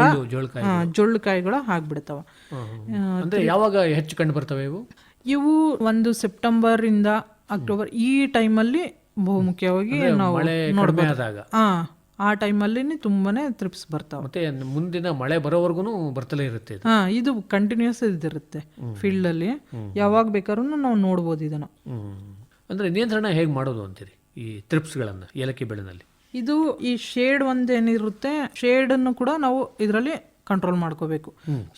ಜೊಳ್ಳು ಕಾಯಿಗಳು ಆಗ್ಬಿಡ್ತಾವ. ಅಂದ್ರೆ ಯಾವಾಗ ಹೆಚ್ಚು ಕಂಡು ಬರ್ತವೆ ಇವು? ಇವು ಒಂದು ಸೆಪ್ಟೆಂಬರ್ ಇಂದ ಅಕ್ಟೋಬರ್ ಈ ಟೈಮಲ್ಲಿ ಬಹುಮುಖ್ಯವಾಗಿ ನಾವು ಕಡಿಮೆ ಆ ಟೈಮಲ್ಲಿ ತುಂಬಾನೇ ತ್ರಿಪ್ಸ್ ಬರ್ತಾವ. ಮತ್ತೆ ಮುಂದಿನ ಮಳೆ ಬರೋವರೆಗೂ ಬರ್ತಲೇ ಇರುತ್ತೆ ಹಾ ಇದು ಕಂಟಿನ್ಯೂಸ್ ಇದಿರುತ್ತೆ ಫೀಲ್ಡ್ ಅಲ್ಲಿ. ಯಾವಾಗ ಬೇಕಾದ್ರೂ ನಾವು ನೋಡ್ಬೋದು ಇದನ್ನ. ಅಂದ್ರೆ ನಿಯಂತ್ರಣ ಹೇಗೆ ಮಾಡೋದು ಅಂತೀರಿ ಈ ತ್ರಿಪ್ಸ್ಗಳನ್ನ ಏಲಕ್ಕಿ ಬೆಳೆನಲ್ಲಿ? ಇದು ಈ ಶೇಡ್ ಒಂದೇನಿರುತ್ತೆ ಶೇಡ್ ಅನ್ನು ಕೂಡ ನಾವು ಇದರಲ್ಲಿ ಕಂಟ್ರೋಲ್ ಮಾಡ್ಕೋಬೇಕು.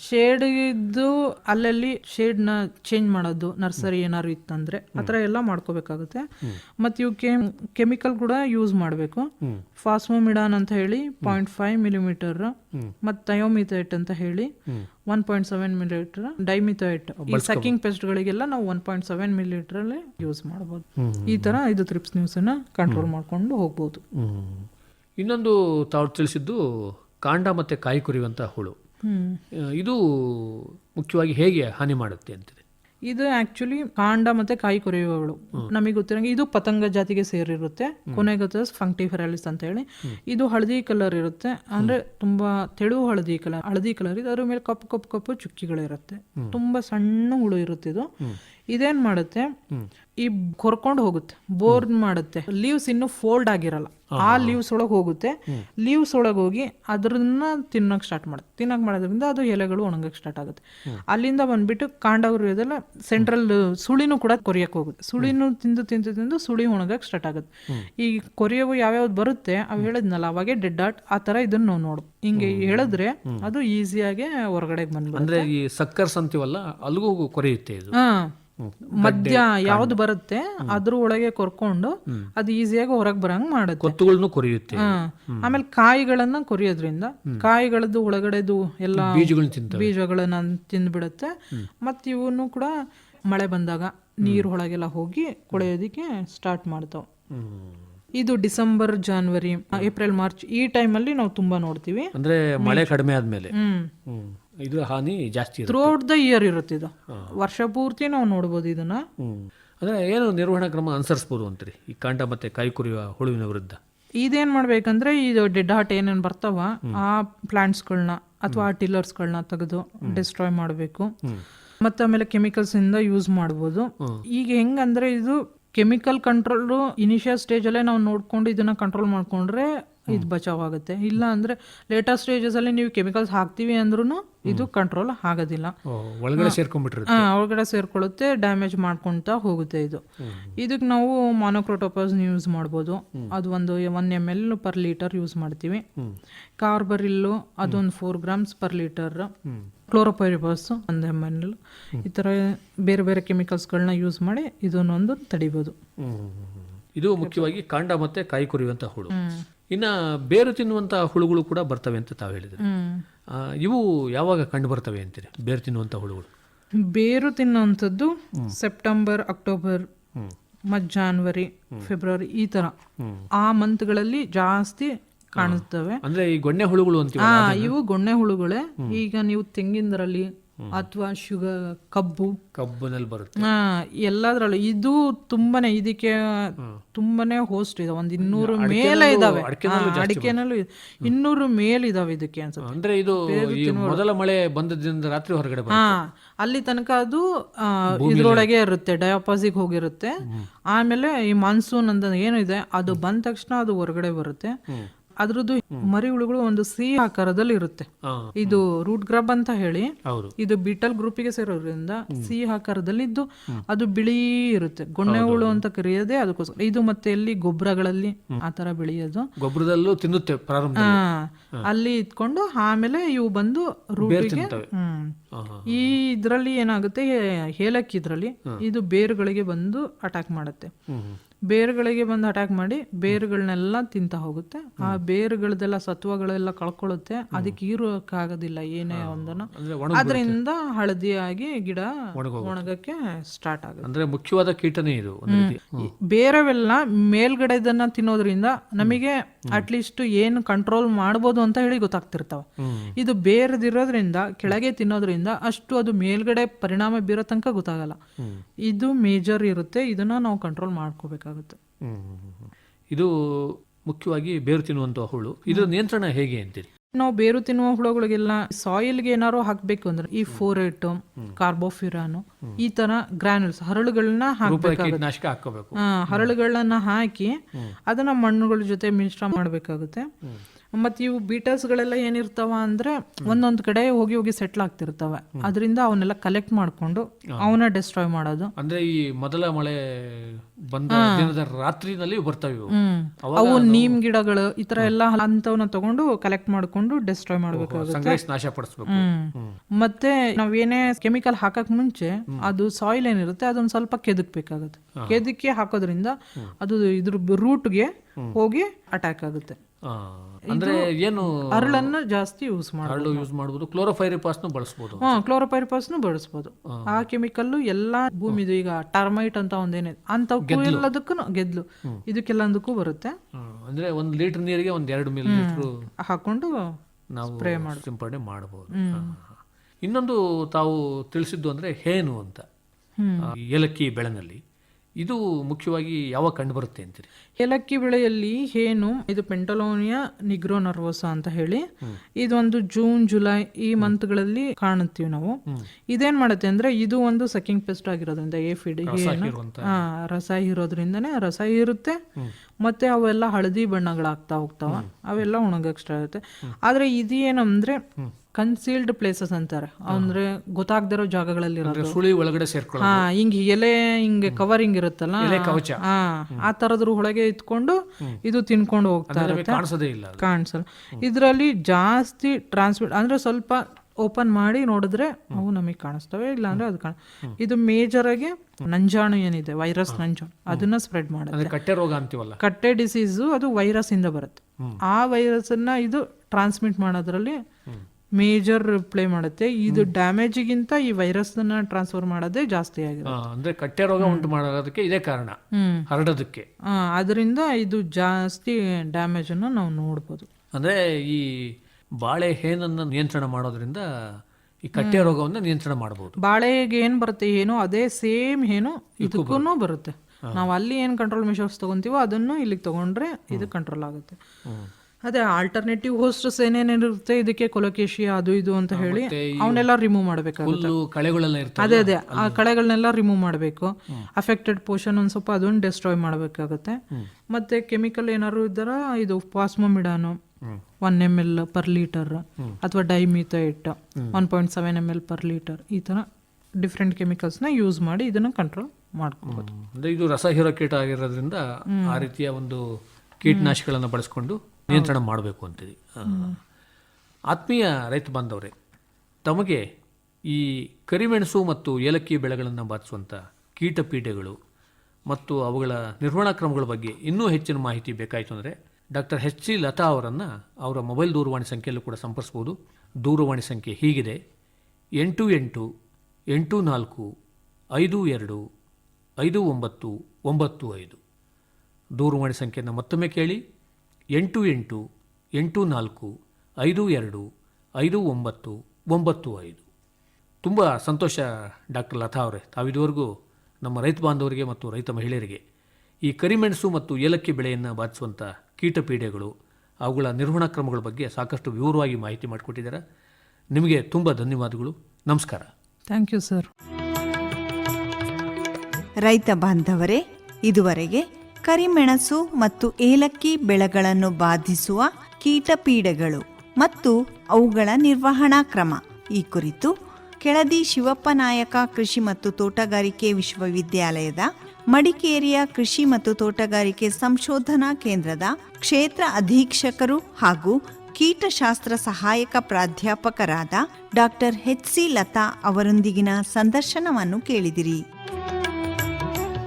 ಶೇಡ್ ಇದ್ದು ಅಲ್ಲಲ್ಲಿ ಶೇಡ್ನ ಚೇಂಜ್ ಮಾಡೋದು ನರ್ಸರಿ ಏನಾದ್ರು ಇತ್ತಂದ್ರೆ ಆತರ ಥರ ಎಲ್ಲ ಮಾಡ್ಕೋಬೇಕಾಗುತ್ತೆ. ಮತ್ತೆ ಇವು ಕೆಮಿಕಲ್ ಕೂಡ ಯೂಸ್ ಮಾಡಬೇಕು. ಫಾಸ್ಮೋಮಿಡಾನ್ ಅಂತ ಹೇಳಿ ಪಾಯಿಂಟ್ ಫೈವ್ ಮಿಲಿಮೀಟರ್ ಮತ್ತೆ ಥಯೋಮಿಥೈಟ್ ಅಂತ ಹೇಳಿ one point seven millilitre dimethoate ಈ ಸಕ್ಕಿಂಗ್ ಪೆಸ್ಟ್ಗಳಿಗೆಲ್ಲ ನಾವು ಒನ್ ಪಾಯಿಂಟ್ ಸೆವೆನ್ ಮಿಲಿಲೀಟರ್ ಅಲ್ಲಿ ಯೂಸ್ ಮಾಡಬಹುದು ಈ ತರ ಇದು ತ್ರಿಪ್ಸ್ ನ್ಯೂಸ್ ಅನ್ನ ಕಂಟ್ರೋಲ್ ಮಾಡ್ಕೊಂಡು ಹೋಗ್ಬೋದು. ಇನ್ನೊಂದು ತಾವು ತಿಳಿಸಿದ್ದು ಕಾಂಡ ಮತ್ತೆ ಕಾಯಿ ಕುರಿಯುವಂಥ ಹುಳು. ಹ್ಮ್. ಇದು ಮುಖ್ಯವಾಗಿ ಹೇಗೆ ಹಾನಿ ಮಾಡುತ್ತೆ ಅಂತಿದೆ? ಇದು ಆಕ್ಚುಲಿ ಕಾಂಡ ಮತ್ತೆ ಕಾಯಿ ಕೊರೆಯುವವಳು. ನಮಗೆ ಗೊತ್ತಿರಂಗೆ ಇದು ಪತಂಗ ಜಾತಿಗೆ ಸೇರಿರುತ್ತೆ. ಕೊನೆಗೆ ಫಂಕ್ಟಿಫೆರಾಲಿಸ್ ಅಂತ ಹೇಳಿ. ಇದು ಹಳದಿ ಕಲರ್ ಇರುತ್ತೆ. ಅಂದ್ರೆ ತುಂಬಾ ತೆಳು ಹಳದಿ ಕಲರ್ ಹಳದಿ ಕಲರ್ ಇದೆ. ಅದ್ರ ಮೇಲೆ ಕಪ್ಪು ಕಪ್ಪು ಕಪ್ಪು ಚುಕ್ಕಿಗಳಿರುತ್ತೆ. ತುಂಬಾ ಸಣ್ಣ ಹುಳು ಇರುತ್ತೆ ಇದು ಇದೇನ್ ಮಾಡುತ್ತೆ? ಈ ಕೊರ್ಕೊಂಡು ಹೋಗುತ್ತೆ ಬೋರ್ ಮಾಡುತ್ತೆ. ಲೀವ್ಸ್ ಇನ್ನು ಫೋಲ್ಡ್ ಆಗಿರಲ್ಲ. ಆ ಲೀವ್ಸ್ ಒಳಗೆ ಹೋಗುತ್ತೆ. ಲೀವ್ಸ್ ಒಳಗೆ ಹೋಗಿ ಅದನ್ನ ತಿನ್ನಕ್ ಸ್ಟಾರ್ಟ್ ಮಾಡುತ್ತೆ. ತಿನ್ನಕ್ ಮಾಡೋದ್ರಿಂದ ಅದು ಎಲೆಗಳು ಒಣಗಕ್ಕೆ ಸ್ಟಾರ್ಟ್ ಆಗುತ್ತೆ. ಅಲ್ಲಿಂದ ಬಂದ್ಬಿಟ್ಟು ಕಾಂಡವ್ರದೆಲ್ಲ ಸೆಂಟ್ರಲ್ ಸುಳಿನೂ ಕೂಡ ಕೊರಿಯಕ್ ಹೋಗುತ್ತೆ. ಸುಳಿನೂ ತಿಂದು ತಿಂದು ತಿಂದು ಸುಳಿ ಒಣಗಕ್ ಸ್ಟಾರ್ಟ್ ಆಗುತ್ತೆ. ಈ ಕೊರಿಯವು ಯಾವ್ಯಾವ್ದು ಬರುತ್ತೆ ಅವು ಹೇಳಿದ್ನಲ್ಲ ಅವಾಗೆ ಡೆಡ್ ಆಟ್ ಆ ತರ ಇದನ್ನ ನಾವು ನೋಡು. ಹಿಂಗೆ ಹೇಳಿದ್ರೆ ಅದು ಈಸಿಯಾಗಿ ಹೊರಗಡೆ ಬಂದ್ಬಿಡುತ್ತೆ. ಅಂದ್ರೆ ಈ ಸಕ್ಕರ್ಸ್ ಅಂತೀವಲ್ಲ ಅಲ್ಲಿಗೂ ಕೊರೆಯುತ್ತೆ ಇದು? ಹಾ. ಮಧ್ಯ ಯಾವ್ದು ಬರುತ್ತೆ ಅದ್ರ ಒಳಗೆ ಕೊರ್ಕೊಂಡು ಅದು ಈಸಿಯಾಗಿ ಹೊರಗೆ ಬರಂಗ್ ಮಾಡುತ್ತೆ. ಕೊತ್ತುಗಳನ್ನು ಕೊರಿಯುತ್ತೆ. ಆಮೇಲೆ ಕಾಯಿಗಳನ್ನ ಕೊರಿಯೋದ್ರಿಂದ ಕಾಯಿಗಳದ್ದು ಒಳಗಡೆದು ಎಲ್ಲ ಬೀಜಗಳನ್ನ ತಿಂದ್ಬಿಡುತ್ತೆ. ಮತ್ತೆ ಇವನು ಕೂಡ ಮಳೆ ಬಂದಾಗ ನೀರು ಒಳಗೆಲ್ಲ ಹೋಗಿ ಕೊಳೆಯೋದಿಕ್ಕೆ ಸ್ಟಾರ್ಟ್ ಮಾಡ್ತಾವ. ಇದು ಡಿಸೆಂಬರ್ ಜಾನ್ವರಿ ಏಪ್ರಿಲ್ ಮಾರ್ಚ್ ಈ ಟೈಮಲ್ಲಿ ನಾವು ತುಂಬಾ ನೋಡ್ತೀವಿ. ಅಂದ್ರೆ ಮಳೆ ಕಡಿಮೆ ಆದ್ಮೇಲೆ. ಇದು ಹಾನಿ ಜಾಸ್ತಿ ಥ್ರೂ ಔಟ್ ದ ಇಯರ್ ಇರುತ್ತೆ ಇದು. ವರ್ಷ ಪೂರ್ತಿ ನಾವು ನೋಡ್ಬೋದು ಇದನ್ನ. ಅಂದ್ರೆ ಏನು ನಿರ್ವಹಣಾ ಕ್ರಮ ಅನುಸರಿಸ್ಬೋದು ಅಂತೀರಿ? ಈ ಕಾಂಡ ಮತ್ತೆ ಕಾಯಿ ಕುರಿಯುವ ಹುಳುವಿನ ವಿರುದ್ಧ. ಇದೇನ್ ಮಾಡ್ಬೇಕಂದ್ರೆ ಇದು ಡೆಡ್ ಹಾಟ್ ಏನೇನು ಬರ್ತಾವ ಆ ಪ್ಲಾಂಟ್ಸ್ಗಳನ್ನ ಅಥವಾ ಆ ಟಿಲ್ಲರ್ಸ್ಗಳನ್ನ ತೆಗೆದು ಡಿಸ್ಟ್ರಾಯ್ ಮಾಡಬೇಕು. ಮತ್ತೆ ಆಮೇಲೆ ಕೆಮಿಕಲ್ಸ್ ಇಂದ ಯೂಸ್ ಮಾಡ್ಬೋದು. ಈಗ ಹೆಂಗಂದ್ರೆ ಇದು ಕೆಮಿಕಲ್ ಕಂಟ್ರೋಲ್ ಇನಿಷಿಯಲ್ ಸ್ಟೇಜ್ ಅಲ್ಲೇ ನಾವು ನೋಡ್ಕೊಂಡು ಇದನ್ನ ಕಂಟ್ರೋಲ್ ಮಾಡ್ಕೊಂಡ್ರೆ ಇದು ಬಚಾವ್ ಆಗುತ್ತೆ ಇಲ್ಲ ಅಂದ್ರೆ ಲೇಟೆಸ್ಟ್ ಸ್ಟೇಜಸ್ ಅಲ್ಲಿ ನೀವು ಕೆಮಿಕಲ್ಸ್ ಹಾಕ್ತೀವಿ ಅಂದ್ರೂ ಇದು ಕಂಟ್ರೋಲ್ ಆಗೋದಿಲ್ಲ. ಒಳಗಡೆ ಸೇರ್ಕೊಂಡ್ಬಿಟ್ಟಿರುತ್ತೆ. ಒಳಗಡೆ ಸೇರ್ಕೊಳ್ಳುತ್ತೆ ಡ್ಯಾಮೇಜ್ ಮಾಡ್ಕೊಂತ ಹೋಗುತ್ತೆ ಇದು. ಇದಕ್ಕೆ ನಾವು ಮಾನೋಕ್ರೋಟೋಪಸ್ ಯೂಸ್ ಮಾಡ್ಬೋದು. ಅದು ಒಂದು one M L per litre use ಮಾಡ್ತೀವಿ ಕಾರ್ಬರಿಲ್ಲು ಅದೊಂದು four grams per litre chlorpyrifos ಒಂದು ಎಂ ಎಲ್ ಈ ಥರ ಬೇರೆ ಬೇರೆ ಕೆಮಿಕಲ್ಸ್ಗಳನ್ನ ಯೂಸ್ ಮಾಡಿ ಇದನ್ನೊಂದು ತಡಿಬೋದು. ಇದು ಮುಖ್ಯವಾಗಿ ಕಾಂಡ ಮತ್ತೆ ಕಾಯಿ ಕುರಿಯುವಂತಹ ಹುಳು. ಇನ್ನು ಬೇರು ತಿನ್ನುವಂಥ ಹುಳುಗಳು ಕೂಡ ಬರ್ತವೆ ಅಂತ ತಾವು ಹೇಳಿದ್ರಿ. ಇವು ಯಾವಾಗ ಕಂಡು ಬರ್ತವೆ ಅಂತೀರಿ ಬೇರು ತಿನ್ನುವಂಥ ಹುಳುಗಳು? ಬೇರು ತಿನ್ನುವಂಥದ್ದು ಸೆಪ್ಟೆಂಬರ್ ಅಕ್ಟೋಬರ್ ಮತ್ತು ಜಾನ್ವರಿ ಫೆಬ್ರವರಿ ಈ ಥರ ಆ ಮಂತ್ಗಳಲ್ಲಿ ಜಾಸ್ತಿ ಕಾಣಿಸ್ತವೆ. ಅಂದ್ರೆ ಈ ಗೊಣ್ಣೆ ಹುಳುಗಳು ಅಂತೀವಿ ಆ ಇವು ಗೊಣ್ಣೆ ಹುಳುಗಳೇ. ಈಗ ನೀವು ತೆಂಗಿನದ್ರಲ್ಲಿ ಅಥವಾ ಶುಗರ್ ಕಬ್ಬು. ಕಬ್ಬಿನಲ್ಲಿ ಬರುತ್ತೆ. ಹಾ ಎಲ್ಲದ್ರಲ್ಲೂ. ಇದು ತುಂಬಾನೇ ಇದಕ್ಕೆ ತುಂಬಾನೇ ಹೋಸ್ಟ್ ಇದೆ. ಒಂದ್ ಇನ್ನೂರು ಮೇಲೆ ಇದಾವೆ ಅಡಿಕೆನಲ್ಲೂ ಇದೆ. ಇನ್ನೂರು ಮೇಲ್ ಇದಾವೆ ಇದಕ್ಕೆ ಅನ್ಸುತ್ತೆ. ಅಂದ್ರೆ ಇದು ಮೊದಲ ಮಳೆ ಬಂದದಿಂದ ರಾತ್ರಿ ಹೊರಗಡೆ ಹಾ ಅಲ್ಲಿ ತನಕ ಅದು ಇದ್ರೊಳಗೆ ಇರುತ್ತೆ ಡಯಾಪಾಸಿಗೆ ಹೋಗಿರುತ್ತೆ. ಆಮೇಲೆ ಈ ಮಾನ್ಸೂನ್ ಅಂತ ಏನಿದೆ ಅದು ಬಂದ ತಕ್ಷಣ ಅದು ಹೊರಗಡೆ ಬರುತ್ತೆ. ಅದ್ರದ್ದು ಮರಿ ಹುಳುಗಳು ಒಂದು ಸಿ ಆಕಾರದಲ್ಲಿ ಇರುತ್ತೆ. ಇದು ರೂಟ್ ಗ್ರಬ್ ಅಂತ ಹೇಳಿ ಇದು ಬಿಟಲ್ ಗ್ರೂಪಿಗೆ ಸೇರೋದ್ರಿಂದ ಸಿ ಆಕಾರದಲ್ಲಿ ಇದ್ದು ಅದು ಬಿಳಿ ಇರುತ್ತೆ. ಗೊಣ್ಣೆ ಹುಳು ಅಂತ ಕರೆಯೋದೇ ಅದಕ್ಕೋಸ್ಕರ. ಇದು ಮತ್ತೆ ಎಲ್ಲಿ ಗೊಬ್ಬರಗಳಲ್ಲಿ ಆತರ ತರ ಬೆಳೆಯೋದು. ಗೊಬ್ಬರದಲ್ಲೂ ತಿನ್ನುತ್ತೆ ಅಲ್ಲಿ ಇದ್ಕೊಂಡು ಆಮೇಲೆ ಇವು ಬಂದು ರೂಟಿಗೆ ಹ್ಮ್. ಈ ಇದ್ರಲ್ಲಿ ಏನಾಗುತ್ತೆ ಏಲಕ್ಕಿ ಇದ್ರಲ್ಲಿ ಇದು ಬೇರುಗಳಿಗೆ ಬಂದು ಅಟ್ಯಾಕ್ ಮಾಡುತ್ತೆ. ಬೇರುಗಳಿಗೆ ಬಂದು ಅಟ್ಯಾಕ್ ಮಾಡಿ ಬೇರುಗಳನ್ನೆಲ್ಲ ತಿಂತ ಹೋಗುತ್ತೆ. ಆ ಬೇರುಗಳದೆಲ್ಲ ಸತ್ವಗಳೆಲ್ಲ ಕಳ್ಕೊಳ್ಳುತ್ತೆ. ಅದಕ್ಕೆ ಆಗೋದಿಲ್ಲ ಏನೇ ಒಂದನ್ನು. ಅಂದ್ರೆ ಅದರಿಂದ ಹಳದಿಯಾಗಿ ಗಿಡ ಒಣಗಕ್ಕೆ ಸ್ಟಾರ್ಟ್ ಆಗುತ್ತೆ. ಅಂದ್ರೆ ಮುಖ್ಯವಾದ ಕೀಟನೇ ಇದು ಬೇರೆವೆಲ್ಲ ಮೇಲ್ಗಡೆದನ್ನ ತಿನ್ನೋದ್ರಿಂದ ನಮಗೆ ಅಟ್ಲೀಸ್ಟ್ ಏನು ಕಂಟ್ರೋಲ್ ಮಾಡ್ಬೋದು ಅಂತ ಹೇಳಿ ಗೊತ್ತಾಗ್ತಿರ್ತಾವ. ಇದು ಬೇರೆದಿರೋದ್ರಿಂದ ಕೆಳಗೆ ತಿನ್ನೋದ್ರಿಂದ ಅಷ್ಟು ಅದು ಮೇಲ್ಗಡೆ ಪರಿಣಾಮ ಬೀರೋ ತನಕ ಗೊತ್ತಾಗಲ್ಲ. ಇದು ಮೇಜರ್ ಇರುತ್ತೆ. ಇದನ್ನ ನಾವು ಕಂಟ್ರೋಲ್ ಮಾಡ್ಕೋಬೇಕಾಗುತ್ತೆ. ಹ್ಮ್. ಇದು ಮುಖ್ಯವಾಗಿ ಬೇರು ತಿನ್ನುವಂತಹ ಹುಳು. ಇದರ ನಿಯಂತ್ರಣ ಹೇಗೆ ಅಂತೀರಿ? ನಾವು ಬೇರು ತಿನ್ನುವ ಹುಳುಗಳಿಗೆಲ್ಲ ಸಾಯಿಲ್ಗೆ ಏನಾರು ಹಾಕ್ಬೇಕು ಅಂದ್ರೆ ಈ ಫೋರೇಟ್ ಕಾರ್ಬೋಫಿರಾನು ಈ ತರ ಗ್ರಾನ್ಯೂಲ್ಸ್ ಹರಳುಗಳನ್ನ ಹಾಕೋಬೇಕು ಹರಳುಗಳನ್ನ ಹಾಕಿ ಅದನ್ನ ಮಣ್ಣುಗಳ ಜೊತೆ ಮಿಶ್ರ ಮಾಡಬೇಕಾಗುತ್ತೆ. ಮತ್ತೆ ಇವು ಬೀಟರ್ಸ್ಗಳೆಲ್ಲ ಏನಿರ್ತಾವ ಅಂದ್ರೆ ಒಂದೊಂದ್ ಕಡೆ ಹೋಗಿ ಹೋಗಿ ಸೆಟ್ಲ್ ಆಗ್ತಿರ್ತವೆ. ಅದರಿಂದ ಅವನ್ನೆಲ್ಲ ಕಲೆಕ್ಟ್ ಮಾಡ್ಕೊಂಡು ಅವನ್ನ ಡಿಸ್ಟ್ರಾಯ್ ಮಾಡೋದು. ಅಂದ್ರೆ ಈ ಮೊದಲ ಮಳೆ ಬಂದ ದಿನದ ರಾತ್ರಿನಲ್ಲಿ ಬರ್ತವೆ ಅವು ನೀಮ್ ಗಿಡಗಳು ಈ ತರ ಎಲ್ಲ ಅಂಥವನ್ನ ತಗೊಂಡು ಕಲೆಕ್ಟ್ ಮಾಡ್ಕೊಂಡು ಡಿಸ್ಟ್ರಾಯ್ ಮಾಡ್ಬೇಕು ಮತ್ತೆ ಏನೇ ಮತ್ತೆ ನಾವೇನೇ ಕೆಮಿಕಲ್ ಹಾಕಕ್ ಮುಂಚೆ ಅದು ಸಾಯಿಲ್ ಏನಿರುತ್ತೆ ಅದೊಂದ್ ಸ್ವಲ್ಪ ಕೆದಕ್ಬೇಕಾಗುತ್ತೆ. ಕೆದಕ್ಕೆ ಹಾಕೋದ್ರಿಂದ ಅದು ಇದ್ರ ರೂಟ್ಗೆ ಹೋಗಿ ಅಟ್ಯಾಕ್ ಆಗುತ್ತೆ. ಅಂದ್ರೆ ಏನು ಅರಳನ್ನ ಜಾಸ್ತಿ ಯೂಸ್ ಹರಳು ಯೂಸ್ ಮಾಡ್ಬೋದು ಕ್ಲೋರೋಫೈರಿಪಾಸ್ನು ಬಳಸ್ಬೋದು. ಹಾ ಕ್ಲೋರೋಪೈರಿಪಾಸ್ನು ಬಳಸಬಹುದು ಆ. ಕೆಮಿಕಲ್ ಎಲ್ಲಾ ಭೂಮಿದು ಈಗ ಟರ್ಮೈಟ್ ಅಂತ ಒಂದೇನಿದೆ ಅಂತವಕ್ಕೂ ಎಲ್ಲದಕ್ಕೂ ಗೆದ್ಲು. ಇದಕ್ಕೆಲ್ಲದಕ್ಕೂ ಬರುತ್ತೆ. ಅಂದ್ರೆ ಒಂದು ಲೀಟರ್ ನೀರಿಗೆ ಒಂದ್ ಎರಡು ಮಿಲಿ ಲೀಟರ್ ಹಾಕೊಂಡು ನಾವು ಸಿಂಪಡಣೆ ಮಾಡಬಹುದು ಇನ್ನೊಂದು ತಾವು ತಿಳಿಸಿದ್ದು ಅಂದ್ರೆ ಹೇನು ಅಂತ. ಏಲಕ್ಕಿ ಬೆಳೆನಲ್ಲಿ. ಇದು ಮುಖ್ಯವಾಗಿ ಯಾವಾಗ ಕಂಡುಬರುತ್ತೆ ಅಂತೀರಿ? ಏಲಕ್ಕಿ ಬೆಳೆಯಲ್ಲಿ ಏನು ಇದು ಪೆಂಟಲೋನಿಯಾ ನಿಗ್ರೋ ನರ್ವೋಸಾ ಅಂತ ಹೇಳಿ ಇದೊಂದು ಜೂನ್ ಜುಲೈ ಈ ಮಂತ್ಗಳಲ್ಲಿ ಕಾಣುತ್ತೀವಿ ನಾವು. ಇದೇನ್ ಮಾಡುತ್ತೆ ಅಂದ್ರೆ ಇದು ಒಂದು ಸಕಿಂಗ್ ಪೆಸ್ಟ್ ಆಗಿರೋದ್ರಿಂದ ಏಫಿಡ್ ರಸ ಇರೋದ್ರಿಂದನೇ ರಸ ಇರುತ್ತೆ ಮತ್ತೆ ಅವೆಲ್ಲ ಹಳದಿ ಬಣ್ಣಗಳಾಗ್ತಾ ಹೋಗ್ತಾವ. ಅವೆಲ್ಲ ಉಣಗಕ್ಕೆ ಸ್ಟಾರ್ಟ್ ಆಗುತ್ತೆ ಆದ್ರೆ ಇದು ಏನಂದ್ರೆ ಕನ್ಸೀಲ್ಡ್ ಪ್ಲೇಸಸ್ ಅಂತಾರೆ. ಅಂದ್ರೆ ಗೊತ್ತಾಗ್ದಿರೋ ಜಾಗಗಳಲ್ಲಿ ಸುಳಿ ಒಳಗಡೆ ಸೇರ್ಕೊಳ್ಳೋ ಹಾ ಹಿಂಗ್ ಎಲೆ ಹಿಂಗೆ ಕವರಿಂಗ್ ಇರುತ್ತಲ್ಲ? ಕವಚ. ಹಾ ಆ ತರದ್ರ ಒಳಗೆ ಇತ್ಕೊಂಡು ಇದು ತಿನ್ಕೊಂಡು ಹೋಗ್ತಾರೆ ಇರುತ್ತೆ. ಕಾಣಿಸೋದೇ ಇಲ್ಲ. ಕಾಣಿಸಲ್ಲ. ಇದರಲ್ಲಿ ಜಾಸ್ತಿ ಟ್ರಾನ್ಸ್ಮಿಟ್ ಅಂದ್ರೆ ಸ್ವಲ್ಪ ಓಪನ್ ಮಾಡಿ ನೋಡಿದ್ರೆ ಅವು ನಮಗೆ ಕಾಣಿಸ್ತವೆ ಇಲ್ಲ ಅಂದ್ರೆ ಅದು ಕಾಣ ಇದು ಮೇಜರ್ ಆಗಿ ನಂಜಾಣು ಏನಿದೆ ವೈರಸ್ ನಂಜಾಣು. ಅದನ್ನ ಸ್ಪ್ರೆಡ್ ಮಾಡುತ್ತೆ. ಅಂದ್ರೆ ಕಟ್ಟೆ ರೋಗ ಅಂತೀವಲ್ಲ? ಕಟ್ಟೆ ಡಿಸೀಸು ಅದು ವೈರಸ್ ಇಂದ ಬರುತ್ತೆ ಆ ವೈರಸ್ ಅನ್ನ ಇದು ಟ್ರಾನ್ಸ್ಮಿಟ್ ಮಾಡೋದ್ರಲ್ಲಿ ಮೇಜರ್ ಪ್ಲೇ ಮಾಡುತ್ತೆ. ಇದು ಡ್ಯಾಮೇಜಿಗಿಂತ ಈ ವೈರಸ್ ಅನ್ನ ಟ್ರಾನ್ಸ್ಫರ್ ಮಾಡೋದೇ ಜಾಸ್ತಿ ಆಗಿದೆ. ಅಂದ್ರೆ ಕಟ್ಟೆ ರೋಗ ಉಂಟು ಮಾಡೋದಕ್ಕೆ ಇದೇ ಕಾರಣ. ಹರಡೋದಕ್ಕೆ. ಅದರಿಂದ ಇದು ಜಾಸ್ತಿ ಡ್ಯಾಮೇಜ್ ಅನ್ನ ನಾವು ನೋಡ್ಬೋದು. ಅಂದ್ರೆ ಈ ಬಾಳೆ ಹೇನನ್ನು ನಿಯಂತ್ರಣ ಮಾಡೋದ್ರಿಂದ ಈ ಕಟ್ಟೆ ರೋಗವನ್ನು ನಿಯಂತ್ರಣ ಮಾಡಬಹುದು ಬಾಳೆಗೆ ಏನ್ ಬರುತ್ತೆ ಏನು ಅದೇ ಸೇಮ್ ಏನು ಇದಕ್ಕೂ ಬರುತ್ತೆ. ನಾವು ಅಲ್ಲಿ ಏನ್ ಕಂಟ್ರೋಲ್ ಮೆಷರ್ಸ್ ತಗೊಂತೀವೋ ಅದನ್ನು ಇಲ್ಲಿಗೆ ತಗೊಂಡ್ರೆ ಇದು ಕಂಟ್ರೋಲ್ ಆಗುತ್ತೆ. ಅದೇ ಆಲ್ಟರ್ನೇಟಿವ್ ಹೋಸ್ಟರ್ಸ್ ಏನೇನಿರುತ್ತೆ ಇದಕ್ಕೆ ಕೊಲೊಕೇಶಿಯಾ ಅದು ಇದು ಅಂತ ಹೇಳಿ ಅವನ್ನೆಲ್ಲ ರಿಮೂವ್ ಮಾಡಬೇಕಾಗುತ್ತೆ. ಕಳೆಗಳೆಲ್ಲ ಇರ್ತವೆ ಅದೇ ಅದೇ. ಆ ಕಳೆಗಳನ್ನೆಲ್ಲ ರಿಮೂವ್ ಮಾಡಬೇಕು. ಅಫೆಕ್ಟೆಡ್ ಪೋರ್ಷನ್ ಒಂದು ಸ್ವಲ್ಪ ಅದನ್ನು ಡೆಸ್ಟ್ರಾಯ್ ಮಾಡಬೇಕಾಗುತ್ತೆ. ಮತ್ತೆ ಕೆಮಿಕಲ್ ಏನಾದ್ರು ಇದ್ದಾರ ಇದು phosphamidon one M L per litre ಅಥವಾ dimethoate one point seven M L per litre ಈ ಥರ ಡಿಫ್ರೆಂಟ್ ಕೆಮಿಕಲ್ಸ್ನ ಯೂಸ್ ಮಾಡಿ ಇದನ್ನು ಕಂಟ್ರೋಲ್ ಮಾಡ್ಕೋಬೋದು. ಇದು ರಸ ಹೀರೋ ಕೀಟ ಆಗಿರೋದ್ರಿಂದ ಆ ರೀತಿಯ ಒಂದು ಕೀಟನಾಶಕಗಳನ್ನು ಬಳಸ್ಕೊಂಡು ನಿಯಂತ್ರಣ ಮಾಡಬೇಕು ಅಂತೀರಿ. ಆ. ಆತ್ಮೀಯ ರೈತ ಬಾಂಧವರೇ ತಮಗೆ ಈ ಕರಿಮೆಣಸು ಮತ್ತು ಏಲಕ್ಕಿ ಬೆಳೆಗಳನ್ನು ಬಾಧಿಸುವಂಥ ಕೀಟಪೀಡೆಗಳು ಮತ್ತು ಅವುಗಳ ನಿರ್ವಹಣಾ ಕ್ರಮಗಳ ಬಗ್ಗೆ ಇನ್ನೂ ಹೆಚ್ಚಿನ ಮಾಹಿತಿ ಬೇಕಾಯಿತು ಅಂದರೆ ಡಾಕ್ಟರ್ ಎಚ್ ಸಿ ಲತಾ ಅವರನ್ನು ಅವರ ಮೊಬೈಲ್ ದೂರವಾಣಿ ಸಂಖ್ಯೆಯಲ್ಲೂ ಕೂಡ ಸಂಪರ್ಸ್ಬೋದು. ದೂರವಾಣಿ ಸಂಖ್ಯೆ ಹೀಗಿದೆ. ಎಂಟು ಎಂಟು ಎಂಟು ನಾಲ್ಕು ಐದು ಎರಡು ಐದು ಒಂಬತ್ತು ಒಂಬತ್ತು ಐದು. ದೂರವಾಣಿ ಸಂಖ್ಯೆಯನ್ನು ಮತ್ತೊಮ್ಮೆ ಕೇಳಿ. ಎಂಟು ಎಂಟು ಎಂಟು ನಾಲ್ಕು, ಐದು ಎರಡು, ಐದು ಒಂಬತ್ತು ಒಂಬತ್ತು ಐದು. ತುಂಬ ಸಂತೋಷ ಡಾಕ್ಟರ್ ಲತಾ ಅವರೇ. ತಾವಿದುವರೆಗೂ ನಮ್ಮ ರೈತ ಬಾಂಧವರಿಗೆ ಮತ್ತು ರೈತ ಮಹಿಳೆಯರಿಗೆ ಈ ಕರಿಮೆಣಸು ಮತ್ತು ಏಲಕ್ಕಿ ಬೆಳೆಯನ್ನು ಬಾಧಿಸುವಂಥ ಕೀಟಪೀಡೆಗಳು ಅವುಗಳ ನಿರ್ವಹಣಾ ಕ್ರಮಗಳ ಬಗ್ಗೆ ಸಾಕಷ್ಟು ವಿವರವಾಗಿ ಮಾಹಿತಿ ಮಾಡಿಕೊಟ್ಟಿದ್ದಾರೆ. ನಿಮಗೆ ತುಂಬ ಧನ್ಯವಾದಗಳು. ನಮಸ್ಕಾರ. Thank you sir. ರೈತ ಬಾಂಧವರೇ, ಇದುವರೆಗೆ ಕರಿಮೆಣಸು ಮತ್ತು ಏಲಕ್ಕಿ ಬೆಳೆಗಳನ್ನು ಬಾಧಿಸುವ ಕೀಟಪೀಡೆಗಳು ಮತ್ತು ಅವುಗಳ ನಿರ್ವಹಣಾ ಕ್ರಮ. ಈ ಕುರಿತು ಕೆಳದಿ ಶಿವಪ್ಪ ನಾಯಕ ಕೃಷಿ ಮತ್ತು ತೋಟಗಾರಿಕೆ ವಿಶ್ವವಿದ್ಯಾಲಯದ ಮಡಿಕೇರಿಯ ಕೃಷಿ ಮತ್ತು ತೋಟಗಾರಿಕೆ ಸಂಶೋಧನಾ ಕೇಂದ್ರದ ಕ್ಷೇತ್ರ ಅಧೀಕ್ಷಕರು ಹಾಗೂ ಕೀಟಶಾಸ್ತ್ರ ಸಹಾಯಕ ಪ್ರಾಧ್ಯಾಪಕರಾದ ಡಾಕ್ಟರ್ ಎಚ್ ಸಿ ಲತಾ ಅವರೊಂದಿಗಿನ ಸಂದರ್ಶನವನ್ನು ಕೇಳಿದಿರಿ.